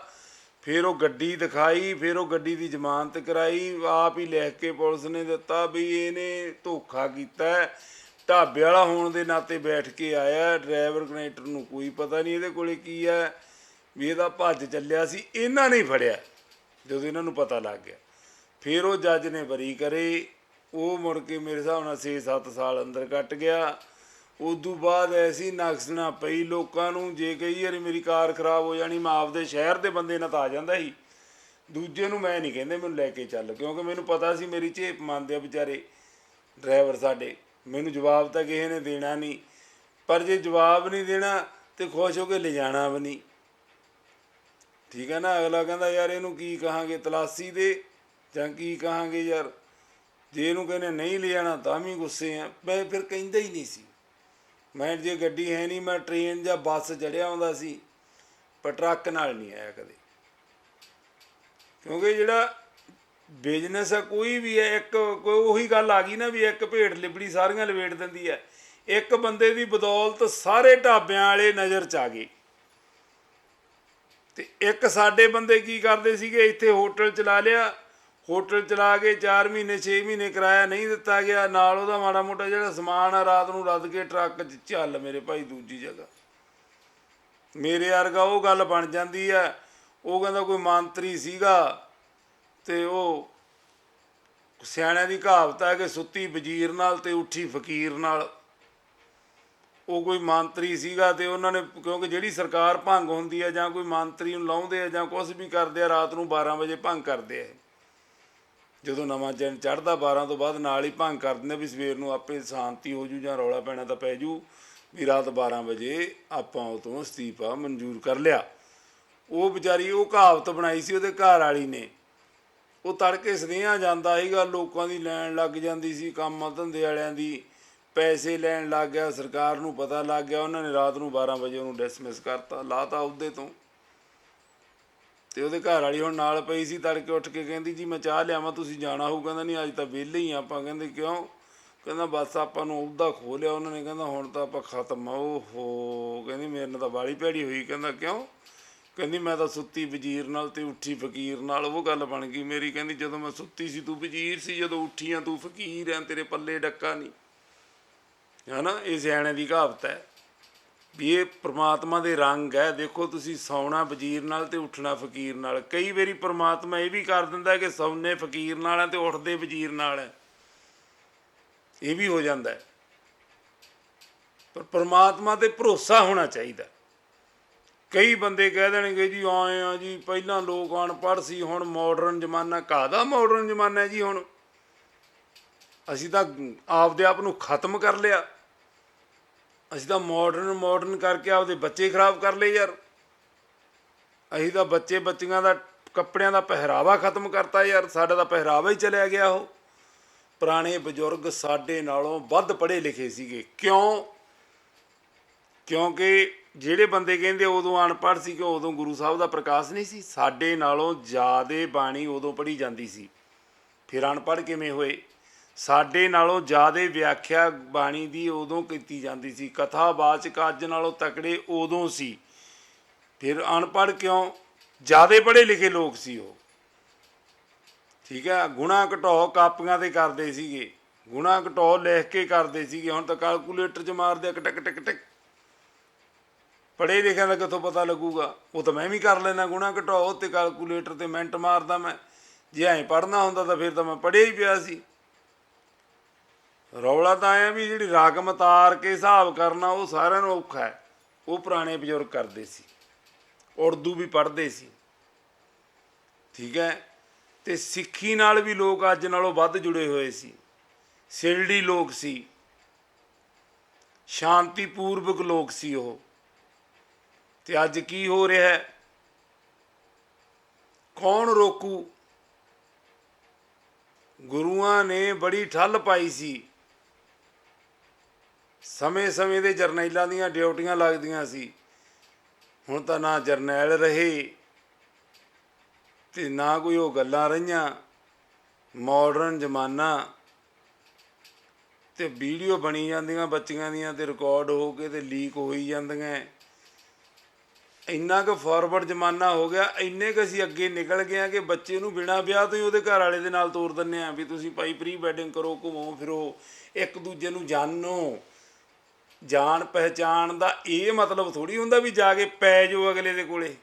ਫਿਰ ਉਹ ਗੱਡੀ ਦਿਖਾਈ, ਫਿਰ ਉਹ ਗੱਡੀ ਦੀ ਜ਼ਮਾਨਤ ਕਰਾਈ, ਆਪ ਹੀ ਲਿਖ ਕੇ ਪੁਲਿਸ ਨੇ ਦਿੱਤਾ ਵੀ ਇਹਨੇ ਧੋਖਾ ਕੀਤਾ। ਢਾਬੇ ਵਾਲਾ ਹੋਣ ਦੇ ਨਾਤੇ ਬੈਠ ਕੇ ਆਇਆ, ਡਰਾਈਵਰ ਕਨੈਕਟਰ ਨੂੰ ਕੋਈ ਪਤਾ ਨਹੀਂ ਇਹਦੇ ਕੋਲੇ ਕੀ ਹੈ, ਵੀ ਇਹਦਾ ਭੱਜ ਚੱਲਿਆ ਸੀ, ਇਹਨਾਂ ਨੇ ਫੜਿਆ, ਜਦੋਂ ਇਹਨਾਂ ਨੂੰ ਪਤਾ ਲੱਗ ਗਿਆ। ਫਿਰ ਉਹ ਜੱਜ ਨੇ ਬਰੀ ਕਰੇ, ਉਹ ਮੁੜ ਕੇ ਮੇਰੇ ਹਿਸਾਬ ਨਾਲ 6-7 ਸਾਲ ਅੰਦਰ ਕੱਟ ਗਿਆ। ਉਦੋਂ ਬਾਅਦ ਐਸੀ ਨਕਸਣਾ ਪਈ ਲੋਕਾਂ ਨੂੰ, ਜੇ ਕਈ ਵਾਰੀ ਮੇਰੀ ਕਾਰ ਖਰਾਬ ਹੋ ਜਾਣੀ, ਮੈਂ ਆਪਦੇ ਸ਼ਹਿਰ ਦੇ ਬੰਦੇ ਨਾਲ ਤਾਂ ਆ ਜਾਂਦਾ ਸੀ। ਦੂਜੇ ਨੂੰ ਮੈਂ ਨਹੀਂ ਕਹਿੰਦੇ, ਮੈਨੂੰ ਲੈ ਕੇ ਚੱਲ, ਕਿਉਂਕਿ ਮੈਨੂੰ ਪਤਾ ਸੀ ਮੇਰੀ ਝੇਪ ਮੰਨਦੇ ਆ ਵਿਚਾਰੇ, ਡਰਾਈਵਰ ਸਾਡੇ। ਮੈਨੂੰ ਜਵਾਬ ਤਾਂ ਕਿਸੇ ਨੇ ਦੇਣਾ ਨਹੀਂ। ਪਰ ਜੇ ਜਵਾਬ ਨਹੀਂ ਦੇਣਾ ਤੇ ਖੁਸ਼ ਹੋ ਕੇ ਲਿਜਾਣਾ ਵੀ ਨਹੀਂ। ਠੀਕ ਹੈ ਨਾ? ਅਗਲਾ ਕਹਿੰਦਾ, ਯਾਰ ਇਹਨੂੰ ਕੀ ਕਹਾਂਗੇ? ਤਲਾਸੀ ਦੇ? ਜਾਂ ਕੀ ਕਹਾਂਗੇ ਯਾਰ? ਜੇ ਇਹਨੂੰ ਕਹਿੰਦੇ ਨਹੀਂ ਲਿਜਾਣਾ ਤਾਂ ਵੀ ਗੁੱਸੇ ਆ। ਮੈਂ ਫਿਰ ਕਹਿੰਦਾ ਹੀ ਨਹੀਂ ਸੀ। ਮੈਂ ਜੇ ਗੱਡੀ ਹੈ ਨਹੀਂ, ਮੈਂ ਟ੍ਰੇਨ ਜਾਂ ਬੱਸ ਚੜਿਆ ਹੁੰਦਾ ਸੀ, ਪਰ ਟਰੱਕ ਨਾਲ ਨਹੀਂ ਆਇਆ ਕਦੇ। ਕਿਉਂਕਿ ਜਿਹੜਾ ਬਿਜ਼ਨਸ ਕੋਈ ਵੀ ਹੈ ਇੱਕ ਕੋਈ ਉਹੀ ਗੱਲ ਆ ਗਈ ਨਾ ਵੀ ਇੱਕ ਭੇਡ ਲਿਬੜੀ ਸਾਰੀਆਂ ਲਵੇਟ ਦਿੰਦੀ ਹੈ ਇੱਕ ਬੰਦੇ ਦੀ ਬਦੌਲਤ ਸਾਰੇ ਢਾਬਿਆਂ ਵਾਲੇ ਨਜ਼ਰ ਚ ਆ ਗਏ। ਤੇ ਇੱਕ ਸਾਡੇ ਬੰਦੇ ਕੀ ਕਰਦੇ ਸੀਗੇ, ਇੱਥੇ ਹੋਟਲ ਚਲਾ ਲਿਆ। ਹੋਟਲ ਚਲਾ ਕੇ 4 ਮਹੀਨੇ 6 ਮਹੀਨੇ ਕਿਰਾਇਆ ਨਹੀਂ ਦਿੱਤਾ ਗਿਆ। ਨਾਲ ਉਹਦਾ ਮਾੜਾ ਮੋਟਾ ਜਿਹੜਾ ਸਮਾਨ ਆ, ਰਾਤ ਨੂੰ ਰੱਦ ਕੇ ਟਰੱਕ 'ਚ ਚੱਲ ਮੇਰੇ ਭਾਈ ਦੂਜੀ ਜਗ੍ਹਾ। ਮੇਰੇ ਵਰਗਾ ਉਹ ਗੱਲ ਬਣ ਜਾਂਦੀ ਆ। ਉਹ ਕਹਿੰਦਾ ਕੋਈ ਮੰਤਰੀ ਸੀਗਾ ਤੇ ਉਹ ਸਿਆਣਿਆਂ ਦੀ ਕਹਾਵਤ ਹੈ ਕਿ ਸੁੱਤੀ ਵਜ਼ੀਰ ਨਾਲ ਤੇ ਉੱਠੀ ਫਕੀਰ ਨਾਲ। ਉਹ ਕੋਈ ਮੰਤਰੀ ਸੀਗਾ ਤੇ ਉਹਨਾਂ ਨੇ ਕਿਉਂਕਿ ਜਿਹੜੀ ਸਰਕਾਰ ਭੰਗ ਹੁੰਦੀ ਹੈ ਜਾਂ ਕੋਈ ਮੰਤਰੀ ਨੂੰ ਲਾਉਂਦੇ ਆ ਜਾਂ ਕੁਝ ਵੀ ਕਰਦੇ ਆ, ਰਾਤ ਨੂੰ 12 ਵਜੇ ਭੰਗ ਕਰਦੇ ਆ ਜਦੋਂ ਨਵਾਂ ਦਿਨ ਚੜ੍ਹਦਾ 12 ਤੋਂ ਬਾਅਦ ਨਾਲ ਹੀ ਭੰਗ ਕਰ ਦਿੰਦੇ ਵੀ ਸਵੇਰ ਨੂੰ ਆਪੇ ਸ਼ਾਂਤੀ ਹੋ ਜੂ ਜਾਂ ਰੌਲਾ ਪੈਣਾ ਤਾਂ ਪੈ ਜੂ ਵੀ ਰਾਤ 12 ਵਜੇ ਆਪਾਂ ਉਹ ਤੋਂ ਅਸਤੀਫਾ ਮਨਜ਼ੂਰ ਕਰ ਲਿਆ। ਉਹ ਵਿਚਾਰੀ ਉਹ ਕਹਾਵਤ ਬਣਾਈ ਸੀ ਉਹਦੇ ਘਰ ਵਾਲੀ ਨੇ। ਉਹ ਤੜਕੇ ਸਨੇਹਾ ਜਾਂਦਾ ਸੀਗਾ, ਲੋਕਾਂ ਦੀ ਲੈਣ ਲੱਗ ਜਾਂਦੀ ਸੀ, ਕੰਮ ਧੰਦੇ ਵਾਲਿਆਂ ਦੀ। ਪੈਸੇ ਲੈਣ ਲੱਗ ਗਿਆ, ਸਰਕਾਰ ਨੂੰ ਪਤਾ ਲੱਗ ਗਿਆ, ਉਹਨਾਂ ਨੇ ਰਾਤ ਨੂੰ 12 ਵਜੇ ਉਹਨੂੰ ਡਿਸਮਿਸ ਕਰਤਾ, ਲਾਤਾ ਅਹੁਦੇ ਤੋਂ। ਤੇ ਉਹਦੇ ਘਰ ਵਾਲੀ ਹੁਣ ਨਾਲ ਪਈ ਸੀ, ਤੜਕੇ ਉੱਠ ਕੇ ਕਹਿੰਦੀ, ਜੀ, ਮੈਂ ਚਾਹ ਲਿਆਵਾਂ, ਤੁਸੀਂ ਜਾਣਾ ਹੋਊ? ਕਹਿੰਦਾ, ਨਹੀਂ, ਅੱਜ ਤਾਂ ਵਿਹਲੇ ਹੀ ਆ ਆਪਾਂ। ਕਹਿੰਦੇ, ਕਿਉਂ? ਕਹਿੰਦਾ, ਬਸ ਆਪਾਂ ਨੂੰ ਉਹਦਾ ਖੋ ਲਿਆ ਉਹਨਾਂ ਨੇ। ਕਹਿੰਦਾ, ਹੁਣ ਤਾਂ ਆਪਾਂ ਖਤਮ ਆ। ਓਹੋ, ਕਹਿੰਦੀ, ਮੇਰੇ ਨਾਲ ਤਾਂ ਬਾਲੀ ਭੈੜੀ ਹੋਈ। ਕਹਿੰਦਾ, ਕਿਉਂ? ਕਹਿੰਦੀ, ਮੈਂ ਤਾਂ ਸੁੱਤੀ ਵਜ਼ੀਰ ਨਾਲ ਤੇ ਉੱਠੀ ਫਕੀਰ ਨਾਲ। ਉਹ ਗੱਲ ਬਣ ਗਈ ਮੇਰੀ, ਕਹਿੰਦੀ, ਜਦੋਂ ਮੈਂ ਸੁੱਤੀ ਸੀ, ਤੂੰ ਵਜ਼ੀਰ ਸੀ, ਜਦੋਂ ਉੱਠੀਆਂ ਤੂੰ ਫਕੀਰ ਐ, ਤੇਰੇ ਪੱਲੇ ਡੱਕਾ ਨਹੀਂ। ਹਨਾ, ਇਹ ਸਿਆਣੇ ਦੀ ਕਹਾਵਤ ਹੈ ਵੀ ਇਹ ਪ੍ਰਮਾਤਮਾ ਦੇ ਰੰਗ ਹੈ। ਦੇਖੋ, ਤੁਸੀਂ ਸੌਣਾ ਵਜ਼ੀਰ ਨਾਲ ਤੇ ਉੱਠਣਾ ਫਕੀਰ ਨਾਲ। ਕਈ ਵਾਰੀ ਪ੍ਰਮਾਤਮਾ ਇਹ ਵੀ ਕਰ ਦਿੰਦਾ ਕਿ ਸੌਣੇ ਫਕੀਰ ਨਾਲ ਹੈ ਤੇ ਉੱਠਦੇ ਵਜ਼ੀਰ ਨਾਲ ਹੈ ਇਹ ਵੀ ਹੋ ਜਾਂਦਾ ਹੈ। ਪਰ ਪ੍ਰਮਾਤਮਾ ਤੇ ਭਰੋਸਾ ਹੋਣਾ ਚਾਹੀਦਾ। ਕਈ ਬੰਦੇ ਕਹਿ ਦੇਣਗੇ ਜੀ ਆਏ ਆ ਜੀ, ਪਹਿਲਾਂ ਲੋਕ ਅਨਪੜ੍ਹ ਸੀ, ਹੁਣ ਮਾਡਰਨ ਜ਼ਮਾਨਾ, ਕਾਹਦਾ ਮਾਡਰਨ ਜ਼ਮਾਨਾ ਹੈ ਜੀ ਹੁਣ? ਅਸੀਂ ਤਾਂ ਆਪਦੇ ਆਪ ਨੂੰ ਖਤਮ ਕਰ ਲਿਆ। ਅਸੀਂ ਤਾਂ ਮਾਡਰਨ ਮਾਡਰਨ ਕਰਕੇ ਆਪਦੇ ਬੱਚੇ ਖਰਾਬ ਕਰ ਲਏ ਯਾਰ। ਅਸੀਂ ਤਾਂ ਬੱਚੇ ਬੱਚੀਆਂ ਦਾ ਕੱਪੜਿਆਂ ਦਾ ਪਹਿਰਾਵਾ ਖਤਮ ਕਰਤਾ ਯਾਰ, ਸਾਡਾ ਤਾਂ ਪਹਿਰਾਵਾ ਹੀ ਚਲਿਆ ਗਿਆ ਉਹ। ਪੁਰਾਣੇ ਬਜ਼ੁਰਗ ਸਾਡੇ ਨਾਲੋਂ ਵੱਧ ਪੜ੍ਹੇ ਲਿਖੇ ਸੀਗੇ। ਕਿਉਂ? ਕਿਉਂਕਿ ਜਿਹੜੇ ਬੰਦੇ ਕਹਿੰਦੇ ਉਦੋਂ ਅਨਪੜ੍ਹ ਸੀ ਕਿ ਉਦੋਂ ਗੁਰੂ ਸਾਹਿਬ ਦਾ ਪ੍ਰਕਾਸ਼ ਨਹੀਂ ਸੀ, ਸਾਡੇ ਨਾਲੋਂ ਜ਼ਿਆਦੇ ਬਾਣੀ ਉਦੋਂ ਪੜ੍ਹੀ ਜਾਂਦੀ ਸੀ। ਫਿਰ ਅਨਪੜ੍ਹ ਕਿਵੇਂ ਹੋਏ? ਸਾਡੇ ਨਾਲੋਂ ਜ਼ਿਆਦੇ ਵਿਆਖਿਆ ਬਾਣੀ ਦੀ ਉਦੋਂ ਕੀਤੀ ਜਾਂਦੀ ਸੀ। ਕਥਾਵਾਚਕ ਅੱਜ ਨਾਲੋਂ ਤਕੜੇ ਉਦੋਂ ਸੀ। ਫਿਰ ਅਨਪੜ੍ਹ ਕਿਉਂ? ਜ਼ਿਆਦੇ ਪੜ੍ਹੇ ਲਿਖੇ ਲੋਕ ਸੀ ਉਹ। ਠੀਕ ਹੈ, ਗੁਣਾ ਘਟਾਓ ਕਾਪੀਆਂ ਤੇ ਕਰਦੇ ਸੀਗੇ। ਗੁਣਾ ਘਟਾਓ ਲਿਖ ਕੇ ਕਰਦੇ ਸੀਗੇ। ਹੁਣ ਤਾਂ ਕੈਲਕੂਲੇਟਰ 'ਚ ਮਾਰਦੇ ਆ ਕਿ ਟਕ ਟਕ ਟਕ। ਪੜ੍ਹੇ ਲਿਖਿਆਂ ਦਾ ਕਿੱਥੋਂ ਪਤਾ ਲੱਗੂਗਾ? ਉਹ ਤਾਂ ਮੈਂ ਵੀ ਕਰ ਲੈਣਾ ਗੁਣਾ ਘਟਾਓ ਤੇ ਕੈਲਕੂਲੇਟਰ ਤੇ ਮਿੰਟ ਮਾਰਦਾ ਮੈਂ। ਜੇ ਐਂ ਪੜ੍ਹਨਾ ਹੁੰਦਾ ਤਾਂ ਫਿਰ ਤਾਂ ਮੈਂ ਪੜ੍ਹਿਆ ਹੀ ਪਿਆ ਸੀ। ਰੌਲਾ ਤਾਂ ਆਇਆ ਵੀ ਜਿਹੜੀ ਰਕਮ ਤਾਰ ਕੇ ਹਿਸਾਬ ਕਰਨਾ, ਉਹ ਸਾਰਿਆਂ ਨੂੰ ਔਖਾ ਹੈ। ਉਹ ਪੁਰਾਣੇ ਬਜ਼ੁਰਗ ਕਰਦੇ ਸੀ। ਉਰਦੂ ਵੀ ਪੜ੍ਹਦੇ ਸੀ। ਠੀਕ ਹੈ? ਤੇ ਸਿੱਖੀ ਨਾਲ ਵੀ ਲੋਕ ਅੱਜ ਨਾਲੋਂ ਵੱਧ ਜੁੜੇ ਹੋਏ ਸੀ। ਸਿਲੜੀ ਲੋਕ ਸੀ। ਸ਼ਾਂਤੀਪੂਰਵਕ ਲੋਕ ਸੀ ਉਹ। ਤੇ ਅੱਜ ਕੀ ਹੋ ਰਿਹਾ ਹੈ? ਕੌਣ ਰੋਕੂ? ਗੁਰੂਆਂ ਨੇ ਬੜੀ ਠੱਲ ਪਾਈ ਸੀ। ਸਮੇਂ-ਸਮੇਂ ਦੇ ਜਰਨੈਲਾਂ ਦੀਆਂ ਡਿਊਟੀਆਂ ਲੱਗਦੀਆਂ ਸੀ। ਹੁਣ ਤਾਂ ਨਾ ਜਰਨੈਲ ਰਹੇ ਤੇ ਨਾ ਕੋਈ ਉਹ ਗੱਲਾਂ ਰਹੀਆਂ। ਮਾਡਰਨ ਜ਼ਮਾਨਾ ਤੇ ਵੀਡੀਓ ਬਣੀ ਜਾਂਦੀਆਂ ਬੱਚੀਆਂ ਦੀਆਂ ਤੇ ਰਿਕਾਰਡ ਹੋ ਕੇ ਤੇ ਲੀਕ ਹੋਈ ਜਾਂਦੀਆਂ। ਇੰਨਾ ਕੁ ਫਾਰਵਰਡ ਜ਼ਮਾਨਾ ਹੋ ਗਿਆ, ਇੰਨੇ ਕੁ ਅਸੀਂ ਅੱਗੇ ਨਿਕਲ ਗਏ ਆ ਕਿ ਬੱਚੇ ਨੂੰ ਬਿਨਾਂ ਵਿਆਹ ਤੋਂ ਹੀ ਉਹਦੇ ਘਰ ਵਾਲੇ ਦੇ ਨਾਲ ਤੋਰ ਦਿੰਨੇ ਆ ਵੀ ਤੁਸੀਂ ਭਾਈ ਪ੍ਰੀ ਵੈਡਿੰਗ ਕਰੋ, ਘੁੰਮੋ, ਫਿਰੋ, ਇੱਕ ਦੂਜੇ ਨੂੰ ਜਾਣੋ। ਜਾਣ ਪਹਿਚਾਣ ਦਾ ਇਹ ਮਤਲਬ ਥੋੜੀ ਹੁੰਦਾ ਵੀ ਜਾ ਕੇ ਪੈ ਜਾਓ ਅਗਲੇ ਦੇ ਕੋਲੇ।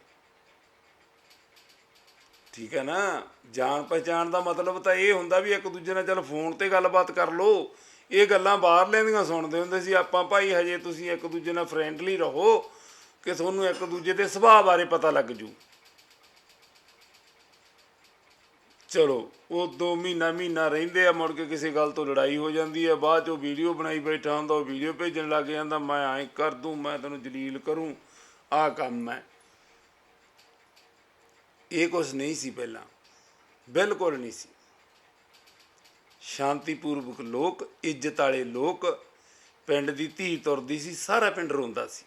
ਠੀਕ ਹੈ ਨਾ? ਜਾਣ ਪਹਿਚਾਣ ਦਾ ਮਤਲਬ ਤਾਂ ਇਹ ਹੁੰਦਾ ਵੀ ਇੱਕ ਦੂਜੇ ਨਾਲ ਚੱਲ ਫੋਨ ਤੇ ਗੱਲਬਾਤ ਕਰ ਲਓ। ਇਹ ਗੱਲਾਂ ਬਾਹਰ ਲੈਂਦੀਆਂ ਸੁਣਦੇ ਹੁੰਦੇ ਸੀ, ਆਪਾਂ ਭਾਈ ਹਜੇ ਤੁਸੀਂ ਇੱਕ ਦੂਜੇ ਨਾਲ ਫਰੈਂਡਲੀ ਰਹੋ। ਕਿ ਤੁਹਾਨੂੰ ਇੱਕ ਦੂਜੇ ਦੇ ਸੁਭਾਅ ਬਾਰੇ ਪਤਾ ਲੱਗ ਜੂ। ਚਲੋ, ਉਹ ਦੋ ਮਹੀਨਾ ਮਹੀਨਾ ਰਹਿੰਦੇ ਆ, ਮੁੜ ਕੇ ਕਿਸੇ ਗੱਲ ਤੋਂ ਲੜਾਈ ਹੋ ਜਾਂਦੀ ਹੈ ਬਾਅਦ ਚੋਂ ਵੀਡੀਓ ਬਣਾਈ ਬੈਠਾ ਹੁੰਦਾ, ਉਹ ਵੀਡੀਓ ਭੇਜਣ ਲੱਗ ਜਾਂਦਾ। ਮੈਂ ਐਂ ਕਰ ਦੂੰ, ਮੈਂ ਤੈਨੂੰ ਜਲੀਲ ਕਰੂੰ, ਆਹ ਕੰਮ ਹੈ। ਇਹ ਕੁਝ ਨਹੀਂ ਸੀ ਪਹਿਲਾਂ। ਬਿਲਕੁਲ ਨਹੀਂ ਸੀ। ਸ਼ਾਂਤੀਪੂਰਵਕ ਲੋਕ, ਇੱਜ਼ਤ ਵਾਲੇ ਲੋਕ, ਪਿੰਡ ਦੀ ਧੀ ਤੁਰਦੀ ਸੀ, ਸਾਰਾ ਪਿੰਡ ਰੋਂਦਾ ਸੀ।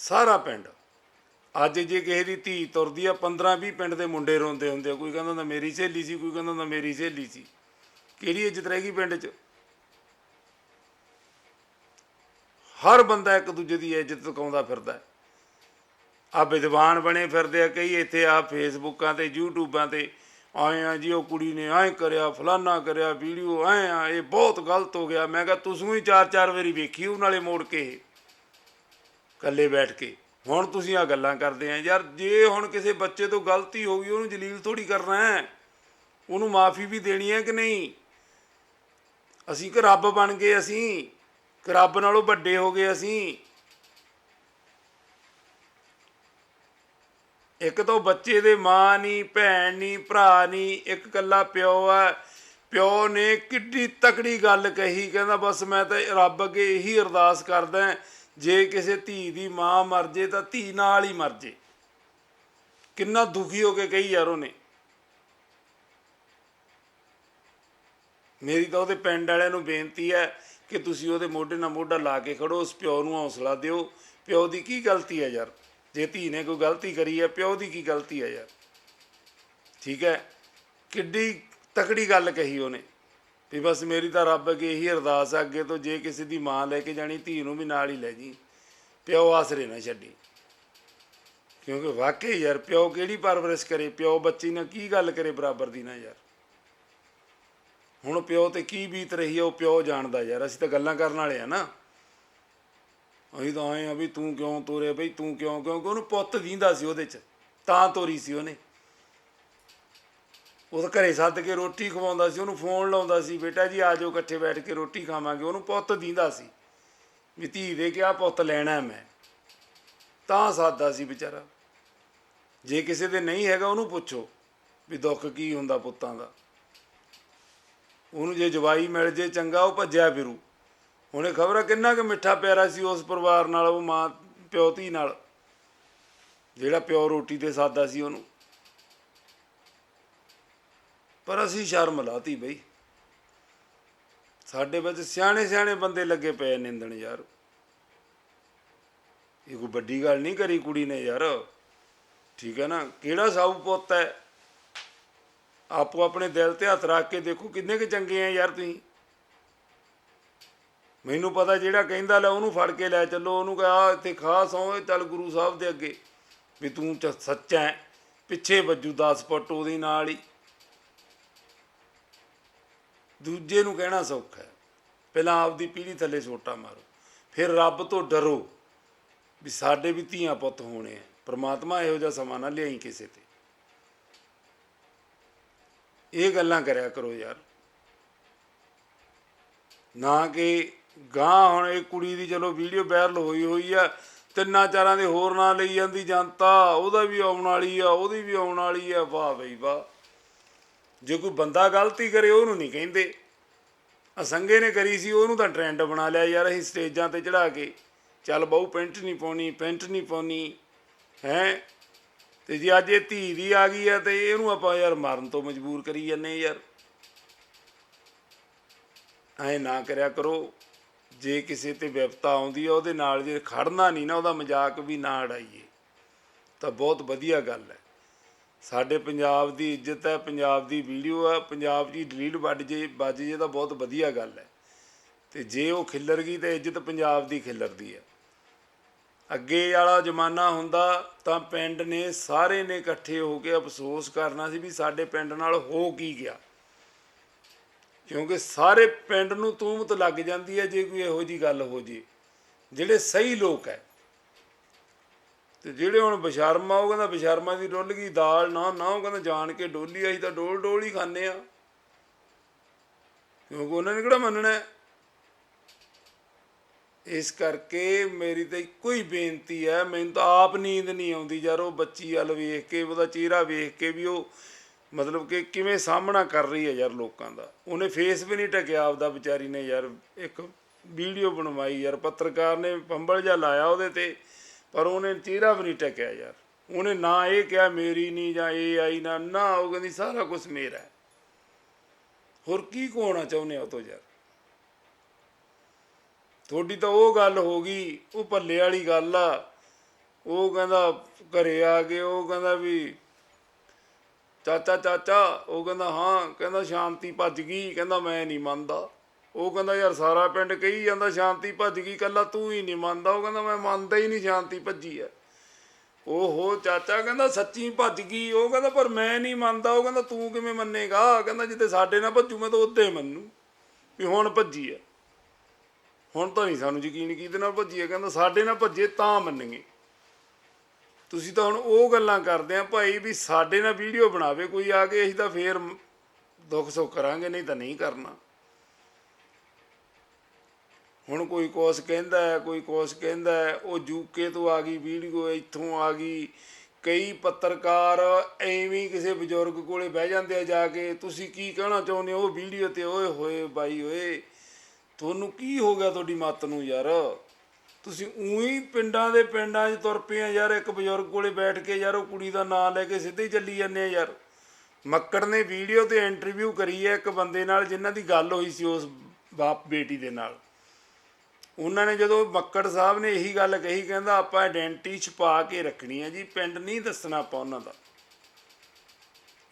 ਸਾਰਾ ਪਿੰਡ। ਅੱਜ ਜੇ ਕਿਸੇ ਦੀ ਧੀ ਤੁਰਦੀ ਆ 15 20 ਪਿੰਡ ਦੇ ਮੁੰਡੇ ਰੋਂਦੇ ਹੁੰਦੇ ਆ, ਕੋਈ ਕਹਿੰਦਾ ਹੁੰਦਾ ਮੇਰੀ ਸਹੇਲੀ ਸੀ, ਕੋਈ ਕਹਿੰਦਾ ਹੁੰਦਾ ਮੇਰੀ ਸਹੇਲੀ ਸੀ। ਕਿਹੜੀ ਇੱਜ਼ਤ ਰਹਿ ਗਈ ਪਿੰਡ 'ਚ? ਹਰ ਬੰਦਾ ਇੱਕ ਦੂਜੇ ਦੀ ਇੱਜ਼ਤ ਚੁਕਾਉਂਦਾ ਫਿਰਦਾ ਹੈ। ਆ ਵਿਦਵਾਨ ਬਣੇ ਫਿਰਦੇ ਆ, ਕਈ ਇੱਥੇ ਆ ਫੇਸਬੁੱਕਾਂ ਤੇ, ਯੂਟਿਊਬਾਂ ਤੇ, ਆਏ ਆ ਜੀ, ਉਹ ਕੁੜੀ ਨੇ ਐਂ ਕਰਿਆ, ਫਲਾਨਾ ਕਰਿਆ, ਵੀਡੀਓ ਐਂ ਆ, ਇਹ ਬਹੁਤ ਗਲਤ ਹੋ ਗਿਆ। ਮੈਂ ਕਿਹਾ, ਤੁਸੀਂ ਹੀ ਚਾਰ ਚਾਰ ਵਾਰੀ ਵੇਖੀ, ਉਹ ਨਾਲੇ ਮੋੜ ਕੇ। ਇਹ ਇਕੱਲੇ ਬੈਠ ਕੇ। ਹੁਣ ਤੁਸੀਂ ਆ ਗੱਲਾਂ ਕਰਦੇ ਆ, ਯਾਰ ਜੇ ਹੁਣ ਕਿਸੇ ਬੱਚੇ ਤੋਂ ਗਲਤੀ ਹੋ ਗਈ, ਉਹਨੂੰ ਜਲੀਲ ਥੋੜੀ ਕਰਨਾ ਹੈ। ਉਹਨੂੰ ਮਾਫੀ ਵੀ ਦੇਣੀ ਹੈ ਕਿ ਨਹੀਂ? ਅਸੀਂ ਕਿ ਰੱਬ ਬਣ ਗਏ ਅਸੀਂ? ਕਿ ਰੱਬ ਨਾਲੋਂ ਵੱਡੇ ਹੋ ਗਏ ਅਸੀਂ? ਇੱਕ ਤਾਂ ਬੱਚੇ ਦੇ ਮਾਂ ਨਹੀਂ ਭੈਣ ਨਹੀਂ ਭਰਾ ਨਹੀਂ ਇੱਕ ਕੱਲਾ ਪਿਓ ਆ। ਪਿਓ ਨੇ ਕਿੱਡੀ ਤਕੜੀ ਗੱਲ ਕਹੀ, ਕਹਿੰਦਾ ਬਸ ਮੈਂ ਤਾਂ ਰੱਬ ਅੱਗੇ ਇਹੀ ਅਰਦਾਸ ਕਰਦਾ ਜੇ ਕਿਸੇ ਧੀ ਦੀ ਮਾਂ ਮਰ ਜੇ ਤਾਂ ਧੀ ਨਾਲ ਹੀ ਮਰ ਜੇ। ਕਿੰਨਾ ਦੁਖੀ ਹੋ ਕੇ ਕਹੀ ਯਾਰ ਉਹਨੇ। ਮੇਰੀ ਤਾਂ ਉਹਦੇ ਪਿੰਡ ਵਾਲਿਆਂ ਨੂੰ ਬੇਨਤੀ ਹੈ ਕਿ ਤੁਸੀਂ ਉਹਦੇ ਮੋਢੇ ਨਾਲ ਮੋਢਾ ਲਾ ਕੇ ਖੜੋ, ਉਸ ਪਿਓ ਨੂੰ ਹੌਸਲਾ ਦਿਓ। ਪਿਓ ਦੀ ਕੀ ਗਲਤੀ ਹੈ ਯਾਰ? ਜੇ ਧੀ ਨੇ ਕੋਈ ਗਲਤੀ ਕਰੀ ਹੈ, ਪਿਓ ਦੀ ਕੀ ਗਲਤੀ ਹੈ ਯਾਰ? ਠੀਕ ਹੈ? ਕਿੱਡੀ ਤਕੜੀ ਗੱਲ ਕਹੀ ਉਹਨੇ। ਵੀ ਬਸ ਮੇਰੀ ਤਾਂ ਰੱਬ ਅੱਗੇ ਇਹੀ ਅਰਦਾਸ ਹੈ ਅੱਗੇ ਤੋਂ ਜੇ ਕਿਸੇ ਦੀ ਮਾਂ ਲੈ ਕੇ ਜਾਣੀ, ਧੀ ਨੂੰ ਵੀ ਨਾਲ ਹੀ ਲੈ ਜੀ। ਪਿਓ ਆਸਰੇ ਨਾ ਛੱਡੀ। ਕਿਉਂਕਿ ਵਾਕਈ ਯਾਰ, ਪਿਓ ਕਿਹੜੀ ਪਰਵਰਿਸ਼ ਕਰੇ? ਪਿਓ ਬੱਚੀ ਨਾਲ ਕੀ ਗੱਲ ਕਰੇ ਬਰਾਬਰ ਦੀ ਨਾ ਯਾਰ? ਹੁਣ ਪਿਓ ਤੇ ਕੀ ਬੀਤ ਰਹੀ ਹੈ ਉਹ ਪਿਓ ਜਾਣਦਾ ਯਾਰ। ਅਸੀਂ ਤਾਂ ਗੱਲਾਂ ਕਰਨ ਵਾਲੇ ਆ ਨਾ। ਅਸੀਂ ਤਾਂ ਆਏ ਆ ਵੀ ਤੂੰ ਕਿਉਂ ਤੋਰੇ? ਬਈ ਤੂੰ ਕਿਉਂ? ਕਿਉਂਕਿ ਉਹਨੂੰ ਪੁੱਤ ਦੀਂਦਾ ਸੀ ਉਹਦੇ ਚ। ਤਾਂ ਤੋਰੀ ਸੀ ਉਹਨੇ। ਉਹ ਤਾਂ ਘਰੇ ਸੱਦ ਕੇ ਰੋਟੀ ਖਵਾਉਂਦਾ ਸੀ, ਉਹਨੂੰ ਫੋਨ ਲਾਉਂਦਾ ਸੀ, ਬੇਟਾ ਜੀ ਆ ਜਾਓ ਇਕੱਠੇ ਬੈਠ ਕੇ ਰੋਟੀ ਖਾਵਾਂਗੇ। ਉਹਨੂੰ ਪੁੱਤ ਦਿੰਦਾ ਸੀ ਵੀ ਧੀ ਦੇ ਕਿਹਾ ਪੁੱਤ ਲੈਣਾ ਮੈਂ। ਤਾਂ ਸਾਦਾ ਸੀ ਵਿਚਾਰਾ। ਜੇ ਕਿਸੇ ਦੇ ਨਹੀਂ ਹੈਗਾ, ਉਹਨੂੰ ਪੁੱਛੋ ਵੀ ਦੁੱਖ ਕੀ ਹੁੰਦਾ ਪੁੱਤਾਂ ਦਾ। ਉਹਨੂੰ ਜੇ ਜਵਾਈ ਮਿਲ ਜੇ, ਚੰਗਾ, ਉਹ ਭੱਜਿਆ ਫਿਰੂ। ਹੁਣੇ ਖਬਰ ਆ, ਕਿੰਨਾ ਕੁ ਮਿੱਠਾ ਪਿਆਰਾ ਸੀ ਉਸ ਪਰਿਵਾਰ ਨਾਲ, ਉਹ ਮਾਂ, ਪਿਓ ਧੀ ਨਾਲ। ਜਿਹੜਾ ਪਿਓ ਰੋਟੀ ਤੇ ਸਾਦਾ ਸੀ ਉਹਨੂੰ। ਪਰ ਅਸੀਂ ਸ਼ਰਮ ਲਾਤੀ ਬਈ। ਸਾਡੇ ਵਿੱਚ ਸਿਆਣੇ ਸਿਆਣੇ ਬੰਦੇ ਲੱਗੇ ਪਏ ਨਿੰਦਣ ਯਾਰ। ਇਹ ਕੋਈ ਵੱਡੀ ਗੱਲ ਨਹੀਂ ਕਰੀ ਕੁੜੀ ਨੇ ਯਾਰ। ਠੀਕ ਹੈ ਨਾ? ਕਿਹੜਾ ਸਾਊ ਪੁੱਤ ਹੈ? ਆਪੋ ਆਪਣੇ ਦਿਲ ਤੇ ਹੱਥ ਰੱਖ ਕੇ ਦੇਖੋ ਕਿੰਨੇ ਕੁ ਚੰਗੇ ਆ ਯਾਰ ਤੁਸੀਂ। ਮੈਨੂੰ ਪਤਾ ਜਿਹੜਾ ਕਹਿੰਦਾ ਲੈ ਉਹਨੂੰ ਫੜ ਕੇ ਲੈ ਚੱਲੋ, ਉਹਨੂੰ ਕਹਾ ਇੱਥੇ ਖਾਸ ਸੌ ਚੱਲ ਗੁਰੂ ਸਾਹਿਬ ਦੇ ਅੱਗੇ। ਵੀ ਤੂੰ ਸੱਚਾ ਹੈ। ਪਿੱਛੇ ਵੱਜੂ 10 ਫੁੱਟ ਉਹਦੇ ਨਾਲ ਹੀ। ਦੂਜੇ ਨੂੰ ਕਹਿਣਾ ਸੌਖਾ ਹੈ। ਪਹਿਲਾਂ ਆਪਦੀ ਪੀੜੀ ਥੱਲੇ ਸੋਟਾ ਮਾਰੋ। ਫਿਰ ਰੱਬ ਤੋਂ ਡਰੋ ਵੀ ਸਾਡੇ ਵੀ ਧੀਆਂ ਪੁੱਤ ਹੋਣੇ ਆ। ਪ੍ਰਮਾਤਮਾ ਇਹੋ ਜਿਹਾ ਸਮਾਂ ਨਾ ਲਿਆਈ ਕਿਸੇ ਤੇ। ਇਹ ਗੱਲਾਂ ਕਰਿਆ ਕਰੋ ਯਾਰ। ਨਾ ਕਿ ਗਾਂ ਹੁਣ ਇਹ ਕੁੜੀ ਦੀ ਚਲੋ ਵੀਡੀਓ ਵਾਇਰਲ ਹੋਈ ਹੋਈ ਆ, ਤਿੰਨਾਂ ਚਾਰਾਂ ਦੇ ਹੋਰ ਨਾਂ ਲਈ ਜਾਂਦੀ ਜਨਤਾ, ਉਹਦਾ ਵੀ ਆਉਣ ਵਾਲੀ ਆ, ਉਹਦੀ ਵੀ ਆਉਣ ਵਾਲੀ ਆ। ਵਾਹ ਬਈ ਵਾਹ। ਜੇ ਕੋਈ ਬੰਦਾ ਗਲਤੀ ਕਰੇ, ਉਹਨੂੰ ਨਹੀਂ ਕਹਿੰਦੇ। ਅਸੰਗੇ ਨੇ ਕਰੀ ਸੀ, ਉਹਨੂੰ ਤਾਂ ਟ੍ਰੈਂਡ ਬਣਾ ਲਿਆ ਯਾਰ, ਅਸੀਂ ਸਟੇਜਾਂ ਤੇ ਚੜਾ ਕੇ। ਚੱਲ ਬਹੁ ਪੈਂਟ ਨਹੀਂ ਪਾਉਣੀ, ਪੈਂਟ ਨਹੀਂ ਪਾਉਣੀ, ਹੈ? ਤੇ ਜੇ ਅੱਜ ਇਹ ਧੀ ਵੀ ਆ ਗਈ ਆ, ਤੇ ਇਹਨੂੰ ਆਪਾਂ ਯਾਰ ਮਾਰਨ ਤੋਂ ਮਜਬੂਰ ਕਰੀ ਜਾਂਦੇ ਯਾਰ। ਐ ਨਾ ਕਰਿਆ ਕਰੋ। ਜੇ ਕਿਸੇ ਤੇ ਵਿਪਤਾ ਆਉਂਦੀ ਆ, ਉਹਦੇ ਨਾਲ ਜੇ ਖੜਨਾ ਨਹੀਂ ਨਾ, ਉਹਦਾ ਮਜ਼ਾਕ ਵੀ ਨਾ ਉਡਾਈਏ। ਤਾਂ ਬਹੁਤ ਵਧੀਆ ਗੱਲ ਹੈ। ਸਾਡੇ ਪੰਜਾਬ ਦੀ ਇੱਜ਼ਤ ਹੈ, ਪੰਜਾਬ ਦੀ ਵੀਡੀਓ ਹੈ, ਪੰਜਾਬ ਦੀ ਡਿਲੀਟ ਵੱਜ ਜੇ ਵੱਜ ਜੇ ਤਾਂ ਬਹੁਤ ਵਧੀਆ ਗੱਲ ਹੈ। ਤੇ ਜੇ ਉਹ ਖਿੱਲਰ ਗਈ ਤਾਂ ਇੱਜ਼ਤ ਪੰਜਾਬ ਦੀ ਖਿੱਲਰਦੀ ਹੈ। ਅੱਗੇ ਵਾਲਾ ਜ਼ਮਾਨਾ ਹੁੰਦਾ ਤਾਂ ਪਿੰਡ ਨੇ ਸਾਰੇ ਨੇ ਇਕੱਠੇ ਹੋ ਕੇ ਅਫਸੋਸ ਕਰਨਾ ਸੀ ਵੀ ਸਾਡੇ ਪਿੰਡ ਨਾਲ ਹੋ ਕੀ ਗਿਆ। ਕਿਉਂਕਿ ਸਾਰੇ ਪਿੰਡ ਨੂੰ ਤੂਮਤ ਲੱਗ ਜਾਂਦੀ ਹੈ ਜੇ ਕੋਈ ਇਹੋ ਜੀ ਗੱਲ ਹੋ ਜੇ। ਜਿਹੜੇ ਸਹੀ ਲੋਕ ਹੈ ਤੇ ਜਿਹੜੇ ਹੁਣ ਬਸ਼ਰਮਾ, ਉਹ ਕਹਿੰਦਾ ਬਸ਼ਰਮਾ ਦੀ ਡੁੱਲ ਗਈ, ਦਾਲ ਨਾ ਨਾ, ਉਹ ਕਹਿੰਦਾ ਜਾਣ ਕੇ ਡੋਲੀ ਆਈ ਤਾਂ ਡੋਲ ਡੋਲ ਹੀ ਖਾਂਦੇ ਆ। ਕਿਉਂਕਿ ਉਹਨਾਂ ਨੇ ਕਿਹੜਾ ਮੰਨਣਾ ਇਸ ਕਰਕੇ ਮੇਰੀ ਤਾਂ ਇੱਕੋ ਹੀ ਬੇਨਤੀ ਹੈ, ਮੈਨੂੰ ਤਾਂ ਆਪ ਨੀਂਦ ਨਹੀਂ ਆਉਂਦੀ ਯਾਰ, ਉਹ ਬੱਚੀ ਵੱਲ ਵੇਖ ਕੇ, ਉਹਦਾ ਚਿਹਰਾ ਵੇਖ ਕੇ ਵੀ ਉਹ ਮਤਲਬ ਕਿ ਕਿਵੇਂ ਸਾਹਮਣਾ ਕਰ ਰਹੀ ਹੈ ਯਾਰ ਲੋਕਾਂ ਦਾ। ਉਹਨੇ ਫੇਸ ਵੀ ਨਹੀਂ ਟਕਿਆ ਆਪਦਾ ਵਿਚਾਰੀ ਨੇ ਯਾਰ, ਇੱਕ ਵੀਡੀਓ ਬਣਵਾਈ ਯਾਰ, ਪੱਤਰਕਾਰ ਨੇ ਪੰਬਲ ਜਿਹਾ ਲਾਇਆ ਉਹਦੇ ਤੇ। ਪਰ ਉਹਨੇ ਚਿਹਰਾ ਵੀ ਨਹੀਂ ਟਕਿਆ ਯਾਰ। ਉਹਨੇ ਨਾ ਇਹ ਕਿਹਾ, ਮੇਰੀ ਨਹੀਂ ਜਾਂ ਇਹ ਆਈ ਨਾ ਨਾ ਉਹ ਕਹਿੰਦੀ, ਸਾਰਾ ਕੁਝ ਮੇਰਾ ਹੈ। ਹੋਰ ਕੀ ਕੋਣਾ ਚਾਹੁੰਦੇ ਹੋ ਤੋ ਯਾਰ? ਤੁਹਾਡੀ ਤਾਂ ਉਹ ਗੱਲ ਹੋ ਗਈ, ਉਹ ਭੱਲੇ ਵਾਲੀ ਗੱਲ ਆ। ਉਹ ਕਹਿੰਦਾ, ਘਰੇ ਆ ਕੇ ਉਹ ਕਹਿੰਦਾ ਵੀ, ਚਾਚਾ ਚਾਚਾ। ਉਹ ਕਹਿੰਦਾ, ਹਾਂ। ਕਹਿੰਦਾ, ਸ਼ਾਂਤੀ ਭੱਜ ਗਈ। ਕਹਿੰਦਾ, ਮੈਂ ਨਹੀਂ ਮੰਨਦਾ। ਉਹ ਕਹਿੰਦਾ, ਯਾਰ, ਸਾਰਾ ਪਿੰਡ ਕਹੀ ਜਾਂਦਾ, ਸ਼ਾਂਤੀ ਭੱਜ ਗਈ ਕੱਲਾ ਤੂੰ ਹੀ ਨਹੀਂ ਮੰਨਦਾ। ਉਹ ਕਹਿੰਦਾ, ਮੈਂ ਮੰਨਦਾ ਹੀ ਨਹੀਂ, ਸ਼ਾਂਤੀ ਭੱਜੀ ਐ ਓਹੋ ਚਾਚਾ ਕਹਿੰਦਾ, ਸੱਚੀ ਭੱਜ ਗਈ। ਉਹ ਕਹਿੰਦਾ, ਪਰ ਮੈਂ ਨਹੀਂ ਮੰਨਦਾ। ਉਹ ਕਹਿੰਦਾ, ਤੂੰ ਕਿਵੇਂ ਮੰਨੇਗਾ? ਕਹਿੰਦਾ ਜਿੱਤੇ ਸਾਡੇ ਨਾਲ ਭੱਜੂ, ਮੈਂ ਤਾਂ ਉੱਤੇ ਮੰਨੂ ਵੀ ਹੁਣ ਭੱਜੀ ਐ ਹੁਣ ਤਾਂ ਨਹੀਂ ਸਾਨੂੰ ਯਕੀਨ ਕਿਹਦੇ ਨਾਲ ਭੱਜੀ ਐ ਕਹਿੰਦਾ, ਸਾਡੇ ਨਾਲ ਭੱਜੇ ਤਾਂ ਮੰਨਗੇ। ਤੁਸੀਂ ਤਾਂ ਹੁਣ ਉਹ ਗੱਲਾਂ ਕਰਦੇ ਆ ਭਾਈ ਵੀ ਸਾਡੇ ਨਾਲ ਵੀਡੀਓ ਬਣਾਵੇ, ਕੋਈ ਆ ਕੇ ਅਸੀਂ ਤਾਂ ਫੇਰ ਦੁੱਖ ਸੁੱਖ ਕਰਾਂਗੇ, ਨਹੀਂ ਤਾਂ ਨਹੀਂ ਕਰਨਾ। ਹੁਣ ਕੋਈ ਕੋਸ ਕਹਿੰਦਾ ਹੈ, ਕੋਈ ਕੋਸ ਕਹਿੰਦਾ ਹੈ, ਉਹ ਯੂਕੇ ਤੋਂ ਆ ਗਈ, ਵੀਡੀਓ ਇੱਥੋਂ ਆ ਗਈ। ਕਈ ਪੱਤਰਕਾਰ ਐਵੇਂ ਕਿਸੇ ਬਜ਼ੁਰਗ ਕੋਲੇ ਬਹਿ ਜਾਂਦੇ ਆ ਜਾ ਕੇ, ਤੁਸੀਂ ਕੀ ਕਹਿਣਾ ਚਾਹੁੰਦੇ ਹੋ? ਉਹ ਵੀਡੀਓ ਤੇ, ਓਏ ਹੋਏ ਬਾਈ ਓਏ, ਤੁਹਾਨੂੰ ਕੀ ਹੋ ਗਿਆ ਤੁਹਾਡੀ ਮੱਤ ਨੂੰ ਯਾਰ? ਤੁਸੀਂ ਉਹੀ ਪਿੰਡਾਂ ਦੇ ਪਿੰਡਾਂ 'ਚ ਤੁਰ ਪਏ ਆ ਯਾਰ, ਇੱਕ ਬਜ਼ੁਰਗ ਕੋਲੇ ਬੈਠ ਕੇ ਯਾਰ, ਉਹ ਕੁੜੀ ਦਾ ਨਾਂ ਲੈ ਕੇ ਸਿੱਧੇ ਹੀ ਚੱਲੀ ਜਾਂਦੇ ਆ ਯਾਰ। ਮੱਕੜ ਨੇ ਵੀਡੀਓ ਤੇ ਇੰਟਰਵਿਊ ਕਰੀ ਹੈ ਇੱਕ ਬੰਦੇ ਨਾਲ, ਜਿਨ੍ਹਾਂ ਦੀ ਗੱਲ ਹੋਈ ਸੀ ਉਸ ਬਾਪ ਬੇਟੀ ਦੇ ਨਾਲ। ਉਹਨਾਂ ਨੇ ਜਦੋਂ ਮੱਕੜ ਸਾਹਿਬ ਨੇ ਇਹੀ ਗੱਲ ਕਹੀ, ਕਹਿੰਦਾ ਆਪਾਂ ਆਇਡੈਂਟੀ ਛੁਪਾ ਕੇ ਰੱਖਣੀ ਹੈ ਜੀ, ਪਿੰਡ ਨਹੀਂ ਦੱਸਣਾ ਆਪਾਂ ਉਹਨਾਂ ਦਾ।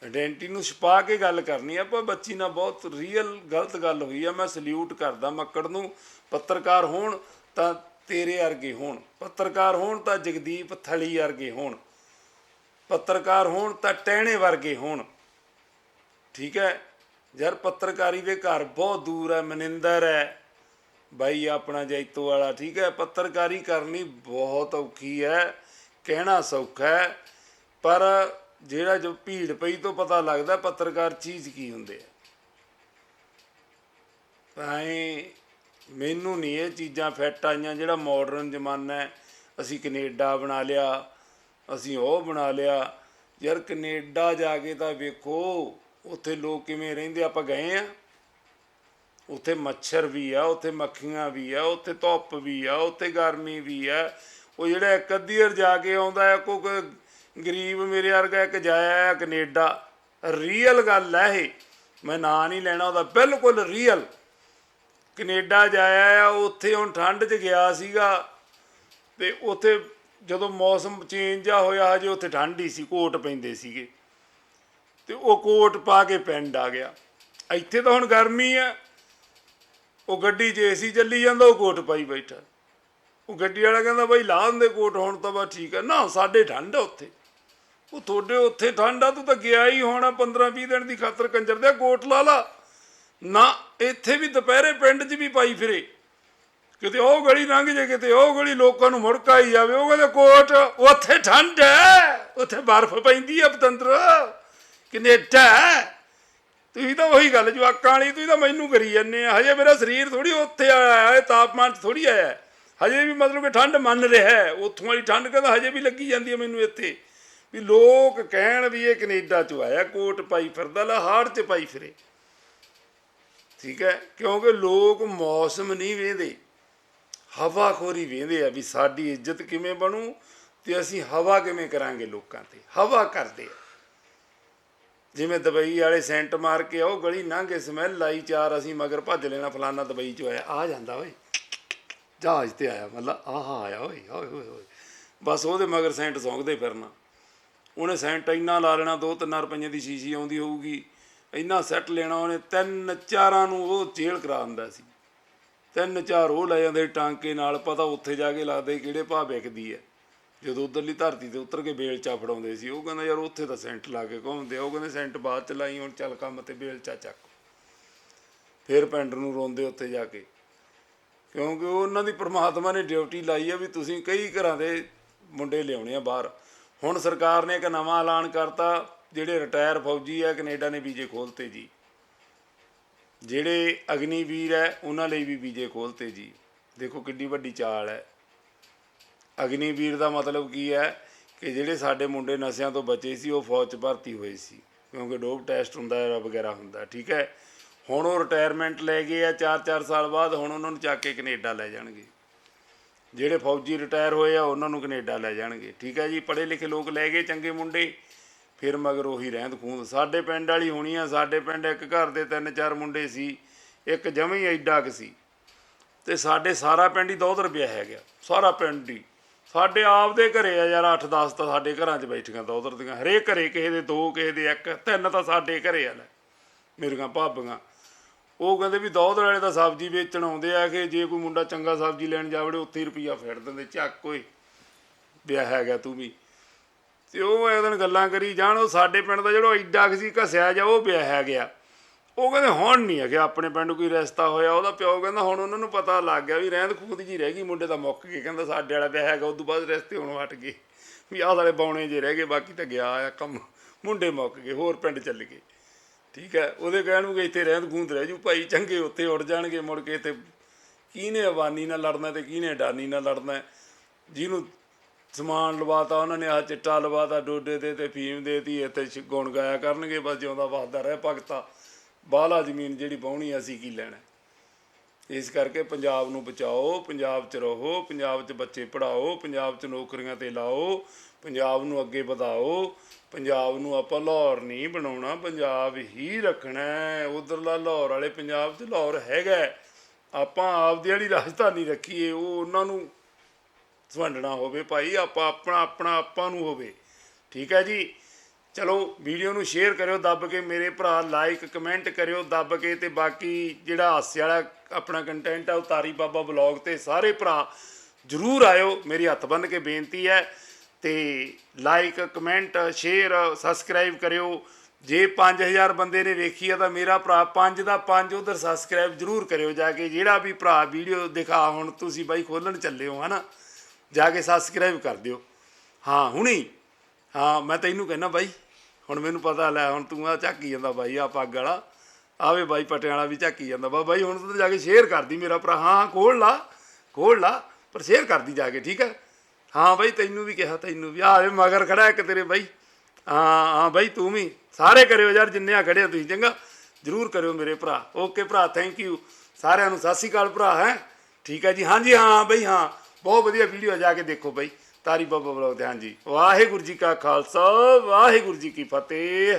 ਆਇਡੈਂਟੀ ਨੂੰ ਛਪਾ ਕੇ ਗੱਲ ਕਰਨੀ ਆਪਾਂ ਬੱਚੀ ਨਾਲ ਬਹੁਤ ਰੀਅਲ ਗਲਤ ਗੱਲ ਹੋਈ ਆ, ਮੈਂ ਸਲੂਟ ਕਰਦਾ ਮੱਕੜ ਨੂੰ, ਪੱਤਰਕਾਰ ਹੋਣ ਤਾਂ ਤੇਰੇ ਵਰਗੇ ਹੋਣ, ਪੱਤਰਕਾਰ ਹੋਣ ਤਾਂ ਜਗਦੀਪ ਥਲੀ ਵਰਗੇ ਹੋਣ, ਪੱਤਰਕਾਰ ਹੋਣ ਤਾਂ ਟਹਿਣੇ ਵਰਗੇ ਹੋਣ। ਠੀਕ ਹੈ? ਯਾਰ ਪੱਤਰਕਾਰੀ ਦੇ ਘਰ ਬਹੁਤ ਦੂਰ ਹੈ, ਮਨਿੰਦਰ ਹੈ। ਬਾਈ, ਆਪਣਾ ਜੈਤੋ ਵਾਲਾ, ਠੀਕ ਹੈ? ਪੱਤਰਕਾਰੀ ਕਰਨੀ ਬਹੁਤ ਔਖੀ ਹੈ, ਕਹਿਣਾ ਸੌਖਾ ਹੈ, ਪਰ ਜਿਹੜਾ ਜੋ ਭੀੜ ਪਈ ਤੋਂ ਪਤਾ ਲੱਗਦਾ ਪੱਤਰਕਾਰ ਚੀਜ਼ ਕੀ ਹੁੰਦੇ ਆ। ਭਾਈ ਮੈਨੂੰ ਨਹੀਂ ਇਹ ਚੀਜ਼ਾਂ ਫਿੱਟ ਆਈਆਂ, ਜਿਹੜਾ ਮਾਡਰਨ ਜ਼ਮਾਨਾ ਹੈ, ਅਸੀਂ ਕੈਨੇਡਾ ਬਣਾ ਲਿਆ, ਅਸੀਂ ਉਹ ਬਣਾ ਲਿਆ। ਯਾਰ ਕੈਨੇਡਾ ਜਾ ਕੇ ਤਾਂ ਵੇਖੋ, ਉੱਥੇ ਲੋਕ ਕਿਵੇਂ ਰਹਿੰਦੇ, ਆਪਾਂ ਗਏ ਆ ਉੱਥੇ ਮੱਛਰ ਵੀ ਆ, ਉੱਥੇ ਮੱਖੀਆਂ ਵੀ ਆ, ਉੱਥੇ ਧੁੱਪ ਵੀ ਆ, ਉੱਥੇ ਗਰਮੀ ਵੀ ਆ। ਉਹ ਜਿਹੜਾ ਇੱਕ ਅੱਧੀ ਵਾਰ ਜਾ ਕੇ ਆਉਂਦਾ ਹੈ, ਕੋਈ ਗਰੀਬ ਮੇਰੇ ਵਰਗਾ ਇੱਕ ਜਾਇਆ ਹੈ ਕੈਨੇਡਾ ਰੀਅਲ ਗੱਲ ਹੈ ਇਹ। ਮੈਂ ਨਾਂ ਨਹੀਂ ਲੈਣਾ ਉਹਦਾ, ਬਿਲਕੁਲ ਰੀਅਲ ਕੈਨੇਡਾ ਜਾਇਆ ਆ ਉੱਥੇ ਹੁਣ ਠੰਡ 'ਚ ਗਿਆ ਸੀਗਾ। ਤੇ ਉੱਥੇ ਜਦੋਂ ਮੌਸਮ ਚੇਂਜ ਆ ਹੋਇਆ, ਹਜੇ ਉੱਥੇ ਠੰਡ ਹੀ ਸੀ, ਕੋਟ ਪੈਂਦੇ ਸੀਗੇ। ਤੇ ਉਹ ਕੋਟ ਪਾ ਕੇ ਪਿੰਡ ਆ ਗਿਆ। ਇੱਥੇ ਤਾਂ ਹੁਣ ਗਰਮੀ ਆ। ਉਹ ਗੱਡੀ 'ਚ ਏਸੀ ਚੱਲੀ ਜਾਂਦਾ, ਉਹ ਕੋਟ ਪਾਈ ਬੈਠਾ। ਉਹ ਗੱਡੀ ਵਾਲਾ ਕਹਿੰਦਾ, ਬਾਈ ਲਾਹ ਦੇ ਕੋਟ, ਹੁਣ ਤਾਂ ਬਸ ਠੀਕ ਹੈ ਨਾ, ਸਾਡੇ ਠੰਡ ਆ ਉੱਥੇ। ਉਹ ਤੁਹਾਡੇ ਉੱਥੇ ਠੰਡ ਆ, ਤੂੰ ਤਾਂ ਗਿਆ ਹੀ ਹੋਣਾ 15 20 ਦਿਨ ਦੀ ਖਾਤਰ ਕੰਜਰ ਦੇ। ਕੋਟ ਲਾ ਲਾ। ਨਾ, ਇੱਥੇ ਵੀ ਦੁਪਹਿਰੇ ਪਿੰਡ 'ਚ ਵੀ ਪਾਈ ਫਿਰੇ। ਕਿਤੇ ਉਹ ਗਲੀ ਲੰਘ ਜੇ, ਕਿਤੇ ਉਹ ਗਲੀ ਲੋਕਾਂ ਨੂੰ ਮੁੜਕਾ ਹੀ ਜਾਵੇ, ਉਹ ਕਹਿੰਦੇ, ਕੋਟ, ਉੱਥੇ ਠੰਡ ਹੈ। ਉੱਥੇ ਬਰਫ਼ ਪੈਂਦੀ ਹੈ ਪਤੰਦਰ ਕੈਨੇਡਾ ਤੁਸੀਂ ਤਾਂ ਉਹੀ ਗੱਲ, ਜਵਾਕਾਂ ਵਾਲੀ, ਤੁਸੀਂ ਤਾਂ ਮੈਨੂੰ ਕਰੀ ਜਾਂਦੇ ਆ। ਹਜੇ ਮੇਰਾ ਸਰੀਰ ਥੋੜੀ ਉੱਥੇ ਆਇਆ ਹੈ ਤਾਪਮਾਨ 'ਚ ਥੋੜੀ ਆਇਆ। ਹਜੇ ਵੀ ਮਤਲਬ ਕਿ ਠੰਡ ਮੰਨ ਰਿਹਾ ਹੈ। ਉੱਥੋਂ ਵਾਲੀ ਠੰਡ ਕਹਿੰਦਾ ਹਜੇ ਵੀ ਲੱਗੀ ਜਾਂਦੀ ਹੈ ਮੈਨੂੰ ਇੱਥੇ। ਵੀ ਲੋਕ ਕਹਿਣ ਵੀ ਇਹ ਕੈਨੇਡਾ 'ਚੋਂ ਆਇਆ, ਕੋਟ ਪਾਈ ਫਿਰਦਾ ਲਾ ਹਾੜ 'ਚ ਪਾਈ ਫਿਰੇ। ਠੀਕ ਹੈ? ਕਿਉਂਕਿ ਲੋਕ ਮੌਸਮ ਨਹੀਂ ਵੇਂਦੇ ਹਵਾਖੋਰੀ ਵੇਂਦੇ ਆ ਵੀ ਸਾਡੀ ਇੱਜ਼ਤ ਕਿਵੇਂ ਬਣੂ ਤੇ ਅਸੀਂ ਹਵਾ ਕਿਵੇਂ ਕਰਾਂਗੇ ਲੋਕਾਂ ਤੇ? ਹਵਾ ਕਰਦੇ ਆ। ਜਿਵੇਂ ਦਬਈ ਵਾਲੇ ਸੈਂਟ ਮਾਰ ਕੇ ਉਹ ਗਲੀ ਲੰਘੇ ਸਮੈਲ ਆਈ ਚਾਰ, ਅਸੀਂ ਮਗਰ ਭੱਜ ਲੈਣਾ, ਫਲਾਨਾ ਦਬਈ ਚ ਆਇਆ। ਆ ਜਾਂਦਾ ਓਏ। ਜਹਾਜ਼ ਤੇ ਆਇਆ, ਮਤਲਬ ਆਹਾ ਆਇਆ ਓਏ ਓਏ ਓਏ ਓਏ। ਬਸ ਉਹਦੇ ਮਗਰ ਸੈਂਟ ਸੌਂਕਦੇ ਫਿਰਨਾ। ਉਹਨੇ ਸੈਂਟ ਇੰਨਾ ਲਾ ਲੈਣਾ, ਦੋ ਤਿੰਨ ਰੁਪਈਆਂ ਦੀ ਸ਼ੀਸ਼ੀ ਆਉਂਦੀ ਹੋਊਗੀ। ਇੰਨਾ ਸੈੱਟ ਲੈਣਾ ਉਹਨੇ, ਤਿੰਨ ਚਾਰਾਂ ਨੂੰ ਉਹ ਜੇਲ੍ਹ ਕਰਾ ਦਿੰਦਾ ਸੀ। ਤਿੰਨ ਚਾਰ ਉਹ ਲੈ ਜਾਂਦੇ, ਟਾਂਕੇ ਨਾਲ, ਪਤਾ ਉੱਥੇ ਜਾ ਕੇ ਲੱਗਦੇ ਕਿਹੜੇ ਭਾਅ ਵਿਕਦੀ ਹੈ। ਜਦੋਂ ਉਧਰਲੀ ਧਰਤੀ ਤੇ ਉਤਰ ਕੇ ਬੇਲਚਾ ਫੜਾਉਂਦੇ ਸੀ, ਉਹ ਕਹਿੰਦਾ, ਯਾਰ ਉੱਥੇ ਤਾਂ ਸੈਂਟ ਲਾ ਕੇ ਘੁੰਮਦੇ ਆ। ਉਹ ਕਹਿੰਦੇ, ਸੈਂਟ ਬਾਅਦ ਚ ਲਾਈ, ਹੁਣ ਚੱਲ ਕੰਮ ਤੇ ਬੇਲਚਾ ਚੱਕ। ਫਿਰ ਪਿੰਡ ਨੂੰ ਰੋਂਦੇ ਉੱਥੇ ਜਾ ਕੇ। ਕਿਉਂਕਿ ਉਹਨਾਂ ਦੀ ਪ੍ਰਮਾਤਮਾ ਨੇ ਡਿਊਟੀ ਲਾਈ ਆ ਵੀ ਤੁਸੀਂ ਕਈ ਘਰਾਂ ਦੇ ਮੁੰਡੇ ਲਿਆਉਣੇ ਆ ਬਾਹਰ। ਹੁਣ ਸਰਕਾਰ ਨੇ ਇੱਕ ਨਵਾਂ ਐਲਾਨ ਕਰਤਾ, ਜਿਹੜੇ ਰਿਟਾਇਰ ਫੌਜੀ ਆ, ਕੈਨੇਡਾ ਨੇ ਵੀਜ਼ੇ ਖੋਲਤੇ ਜੀ। ਜਿਹੜੇ ਅਗਨੀਵੀਰ ਹੈ ਉਹਨਾਂ ਲਈ ਵੀ ਵੀਜ਼ੇ ਖੋਲਤੇ ਜੀ। ਦੇਖੋ ਕਿੰਨੀ ਵੱਡੀ ਚਾਲ ਹੈ। ਅਗਨੀਵੀਰ ਦਾ ਮਤਲਬ ਕੀ ਹੈ ਕਿ ਜਿਹੜੇ ਸਾਡੇ ਮੁੰਡੇ ਨਸ਼ਿਆਂ ਤੋਂ ਬਚੇ ਸੀ, ਉਹ ਫੌਜ 'ਚ ਭਰਤੀ ਹੋਏ ਸੀ। ਕਿਉਂਕਿ ਡੋਪ ਟੈਸਟ ਹੁੰਦਾ ਹੈ ਵਗੈਰਾ ਹੁੰਦਾ, ਠੀਕ ਹੈ? ਹੁਣ ਉਹ ਰਿਟਾਇਰਮੈਂਟ ਲੈ ਗਏ ਆ 4-4 ਸਾਲ ਬਾਅਦ ਹੁਣ ਉਹਨਾਂ ਨੂੰ ਚੱਕ ਕੇ ਕੈਨੇਡਾ ਲੈ ਜਾਣਗੇ। ਜਿਹੜੇ ਫੌਜੀ ਰਿਟਾਇਰ ਹੋਏ ਆ, ਉਹਨਾਂ ਨੂੰ ਕੈਨੇਡਾ ਲੈ ਜਾਣਗੇ, ਠੀਕ ਹੈ ਜੀ? ਪੜ੍ਹੇ ਲਿਖੇ ਲੋਕ ਲੈ ਗਏ ਚੰਗੇ ਮੁੰਡੇ, ਫਿਰ ਮਗਰ ਉਹੀ ਰਹਿੰਦ ਖੂੰਦ। ਸਾਡੇ ਪਿੰਡ ਵਾਲੀ ਹੋਣੀ ਆ, ਸਾਡੇ ਪਿੰਡ ਇੱਕ ਘਰ ਦੇ ਤਿੰਨ ਚਾਰ ਮੁੰਡੇ ਸੀ, ਇੱਕ ਜਮੇ ਹੀ ਐਡਾ ਕੁ ਸੀ। ਤੇ ਸਾਡੇ ਸਾਰਾ ਪਿੰਡ ਹੀ ਦੋਧ ਰੁਪਿਆ ਹੈਗਾ, ਸਾਰਾ ਪਿੰਡ ਹੀ। ਸਾਡੇ ਆਪ ਦੇ ਘਰੇ ਆ ਯਾਰ 8-10 ਤਾਂ ਸਾਡੇ ਘਰਾਂ 'ਚ ਬੈਠੀਆਂ ਦੋਧਰ ਦੀਆਂ। ਹਰੇਕ ਘਰੇ ਕਿਸੇ ਦੇ ਦੋ, ਕਿਸੇ ਦੇ ਇੱਕ, ਤਿੰਨ ਤਾਂ ਸਾਡੇ ਘਰੇ ਆ ਲੈ, ਮੇਰੀਆਂ ਭਾਬੀਆਂ। ਉਹ ਕਹਿੰਦੇ ਵੀ ਦੋਧਰ ਵਾਲੇ ਤਾਂ ਸਬਜ਼ੀ ਵੇਚਣ ਆਉਂਦੇ ਆ ਕਿ ਜੇ ਕੋਈ ਮੁੰਡਾ ਚੰਗਾ ਸਬਜ਼ੀ ਲੈਣ ਜਾਵੜੇ, ਉੱਥੇ ਹੀ ਰੁਪਈਆ ਫੇੜ ਦਿੰਦੇ। ਚੱਕ ਓਏ ਵਿਆਹ ਹੈਗਾ ਤੂੰ ਵੀ। ਤੇ ਉਹ ਇਹ ਦਿਨ ਗੱਲਾਂ ਕਰੀ ਜਾਣ, ਉਹ ਸਾਡੇ ਪਿੰਡ ਦਾ ਜਿਹੜਾ ਐਡਾ ਸੀ, ਘਸਿਆ ਜਾ, ਉਹ ਵਿਆਹ ਹੈ ਗਿਆ ਉਹ ਕਹਿੰਦੇ, ਹੁਣ ਨਹੀਂ ਹੈਗਾ, ਆਪਣੇ ਪਿੰਡ ਕੋਈ ਰਿਸ਼ਤਾ ਹੋਇਆ, ਉਹਦਾ ਪਿਓ ਕਹਿੰਦਾ, ਹੁਣ ਉਹਨਾਂ ਨੂੰ ਪਤਾ ਲੱਗ ਗਿਆ ਵੀ ਰਹਿੰਦ ਖੂਦ ਜੀ ਰਹਿ ਗਈ, ਮੁੰਡੇ ਦਾ ਮੁੱਕ ਗਏ ਕਹਿੰਦਾ ਸਾਡੇ ਵਾਲਾ ਪਿਆ ਹੈਗਾ, ਉਦੋਂ ਬਾਅਦ ਰਿਸ਼ਤੇ ਹੁਣ ਹਟ ਗਏ। ਵੀ ਆਹ ਵਾਲੇ ਬੌਣੇ ਜੇ ਰਹਿ ਗਏ, ਬਾਕੀ ਤਾਂ ਗਿਆ ਆ ਕੰਮ, ਮੁੰਡੇ ਮੁੱਕ ਗਏ, ਹੋਰ ਪਿੰਡ ਚੱਲ ਗਏ। ਠੀਕ ਹੈ, ਉਹਦੇ ਕਹਿਣ ਨੂੰ ਇੱਥੇ ਰਹਿੰਦ ਖੂੰਦ ਰਹਿ ਜੂ, ਭਾਈ ਚੰਗੇ ਉੱਥੇ ਉੱਡ ਜਾਣਗੇ ਮੁੜ ਕੇ ਤੇ ਕਿਹਨੇ ਅਵਾਨੀ ਨਾਲ ਲੜਨਾ ਤੇ ਕਿਹਨੇ ਡਾਨੀ ਨਾਲ ਲੜਨਾ ਜਿਹਨੂੰ ਸਮਾਨ ਲਵਾਤਾ, ਉਹਨਾਂ ਨੇ ਆ ਚਿੱਟਾ ਲਵਾਤਾ, ਡੋਡੇ ਦੇ ਤੇ ਫੀਮ ਦੇਤੀ ਇੱਥੇ ਗੁਣ ਗਾਇਆ ਕਰਨਗੇ, ਬਸ ਜਿਉਂਦਾ ਵਸਦਾ ਰਹਿ ਭਗਤਾ। ਬਾਹਲਾ ਜ਼ਮੀਨ ਜਿਹੜੀ ਬਾਹਣੀ ਅਸੀਂ ਕੀ ਲੈਣਾ? ਇਸ ਕਰਕੇ ਪੰਜਾਬ ਨੂੰ ਬਚਾਓ, ਪੰਜਾਬ 'ਚ ਰਹੋ, ਪੰਜਾਬ 'ਚ ਬੱਚੇ ਪੜਾਓ ਪੰਜਾਬ 'ਚ ਨੌਕਰੀਆਂ ਤੇ ਲਾਓ, ਪੰਜਾਬ ਨੂੰ ਅੱਗੇ ਵਧਾਓ, ਪੰਜਾਬ ਨੂੰ ਆਪਾਂ ਲਾਹੌਰ ਨਹੀਂ ਬਣਾਉਣਾ, ਪੰਜਾਬ ਹੀ ਰੱਖਣਾ ਹੈ। ਉਧਰਲਾ ਲਾਹੌਰ ਵਾਲੇ ਪੰਜਾਬ 'ਚ ਲਾਹੌਰ ਹੈਗਾ ਆਪਾਂ ਆਪ ਦੀ ਜਿਹੜੀ ਰਾਜਧਾਨੀ ਰੱਖੀਏ, ਉਹ ਉਹਨਾਂ ਨੂੰ ਵੰਡਣਾ ਹੋਵੇ ਭਾਈ, ਆਪਾਂ ਆਪਣਾ ਆਪਣਾ ਆਪਾਂ ਨੂੰ ਹੋਵੇ। ਠੀਕ ਹੈ ਜੀ? ਚਲੋ ਵੀਡੀਓ ਨੂੰ ਸ਼ੇਅਰ ਕਰਿਓ, ਦੱਬ ਕੇ ਮੇਰੇ ਭਰਾ ਲਾਈਕ ਕਮੈਂਟ ਕਰਿਓ, ਦੱਬ ਕੇ ਤੇ ਬਾਕੀ ਜਿਹੜਾ ਹਾਸੇ ਵਾਲਾ ਆਪਣਾ ਕੰਟੈਂਟ ਆ, ਉਹ ਤਾਰੀ ਬਾਬਾ ਬਲੌਗ ਤੇ ਸਾਰੇ ਭਰਾ ਜਰੂਰ ਆਇਓ। ਮੇਰੀ ਹੱਥ ਬੰਨ ਕੇ ਬੇਨਤੀ ਹੈ ਤੇ ਲਾਈਕ ਕਮੈਂਟ ਸ਼ੇਅਰ ਸਬਸਕ੍ਰਾਈਬ ਕਰਿਓ। ਜੇ 5000 ਬੰਦੇ ਨੇ ਵੇਖੀ ਆ ਤਾਂ ਮੇਰਾ ਭਰਾ 5 ਦਾ 5 ਉਧਰ ਸਬਸਕ੍ਰਾਈਬ ਜਰੂਰ ਕਰਿਓ ਜਾ ਕੇ। ਜਿਹੜਾ ਵੀ ਭਰਾ ਵੀਡੀਓ ਦਿਖਾ ਹੁਣ ਤੁਸੀਂ ਬਾਈ ਖੋਲਣ ਚੱਲੇ ਹੋ, ਹਨਾ? ਜਾ ਕੇ ਸਬਸਕ੍ਰਾਈਬ ਕਰ ਦਿਓ। ਹਾਂ, ਹੁਣੀ। ਹਾਂ, ਮੈਂ ਤੈਨੂੰ ਕਹਿੰਦਾ ਬਾਈ ਹੁਣ ਮੈਨੂੰ ਪਤਾ ਲੈ, ਹੁਣ ਤੂੰ ਆ ਝਾਕੀ ਜਾਂਦਾ ਬਾਈ, ਆ ਪੱਗ ਵਾਲਾ। ਆਵੇ ਬਾਈ, ਪਟਿਆਲਾ ਵੀ ਝਾਕੀ ਜਾਂਦਾ। ਬਾ ਬਾਈ ਹੁਣ ਤੂੰ ਜਾ ਕੇ ਸ਼ੇਅਰ ਕਰਦੀ ਮੇਰਾ ਭਰਾ। ਹਾਂ, ਖੋਲ ਲਾ ਖੋਲ ਲਾ, ਪਰ ਸ਼ੇਅਰ ਕਰਦੀ ਜਾ ਕੇ, ਠੀਕ ਹੈ? ਹਾਂ ਬਾਈ, ਤੈਨੂੰ ਵੀ ਕਿਹਾ, ਤੈਨੂੰ ਵੀ। ਆਵੇ ਮਗਰ ਖੜਾ ਇੱਕ ਤੇਰੇ ਬਾਈ। ਹਾਂ ਹਾਂ ਬਾਈ, ਤੂੰ ਵੀ। ਸਾਰੇ ਕਰਿਓ ਯਾਰ, ਜਿੰਨੇ ਆ ਖੜੇ ਆ ਤੁਸੀਂ, ਚੰਗਾ? ਜਰੂਰ ਕਰਿਓ ਮੇਰੇ ਭਰਾ। ਓਕੇ ਭਰਾ ਥੈਂਕ ਯੂ ਸਾਰਿਆਂ ਨੂੰ ਸਤਿ ਸ਼੍ਰੀ ਅਕਾਲ ਭਰਾ, ਹੈ? ਠੀਕ ਹੈ ਜੀ? ਹਾਂਜੀ, ਹਾਂ ਬਈ, ਹਾਂ। ਬਹੁਤ ਵਧੀਆ ਵੀਡੀਓ ਜਾ ਕੇ ਦੇਖੋ ਬਈ। ਤਾਰੀ ਬਾਬਾ ਬਲੌਗ ਤੇ ਹਾਂਜੀ। ਵਾਹਿਗੁਰੂ ਜੀ ਕਾ ਖਾਲਸਾ ਵਾਹਿਗੁਰੂ ਜੀ ਕੀ ਫਤਿਹ।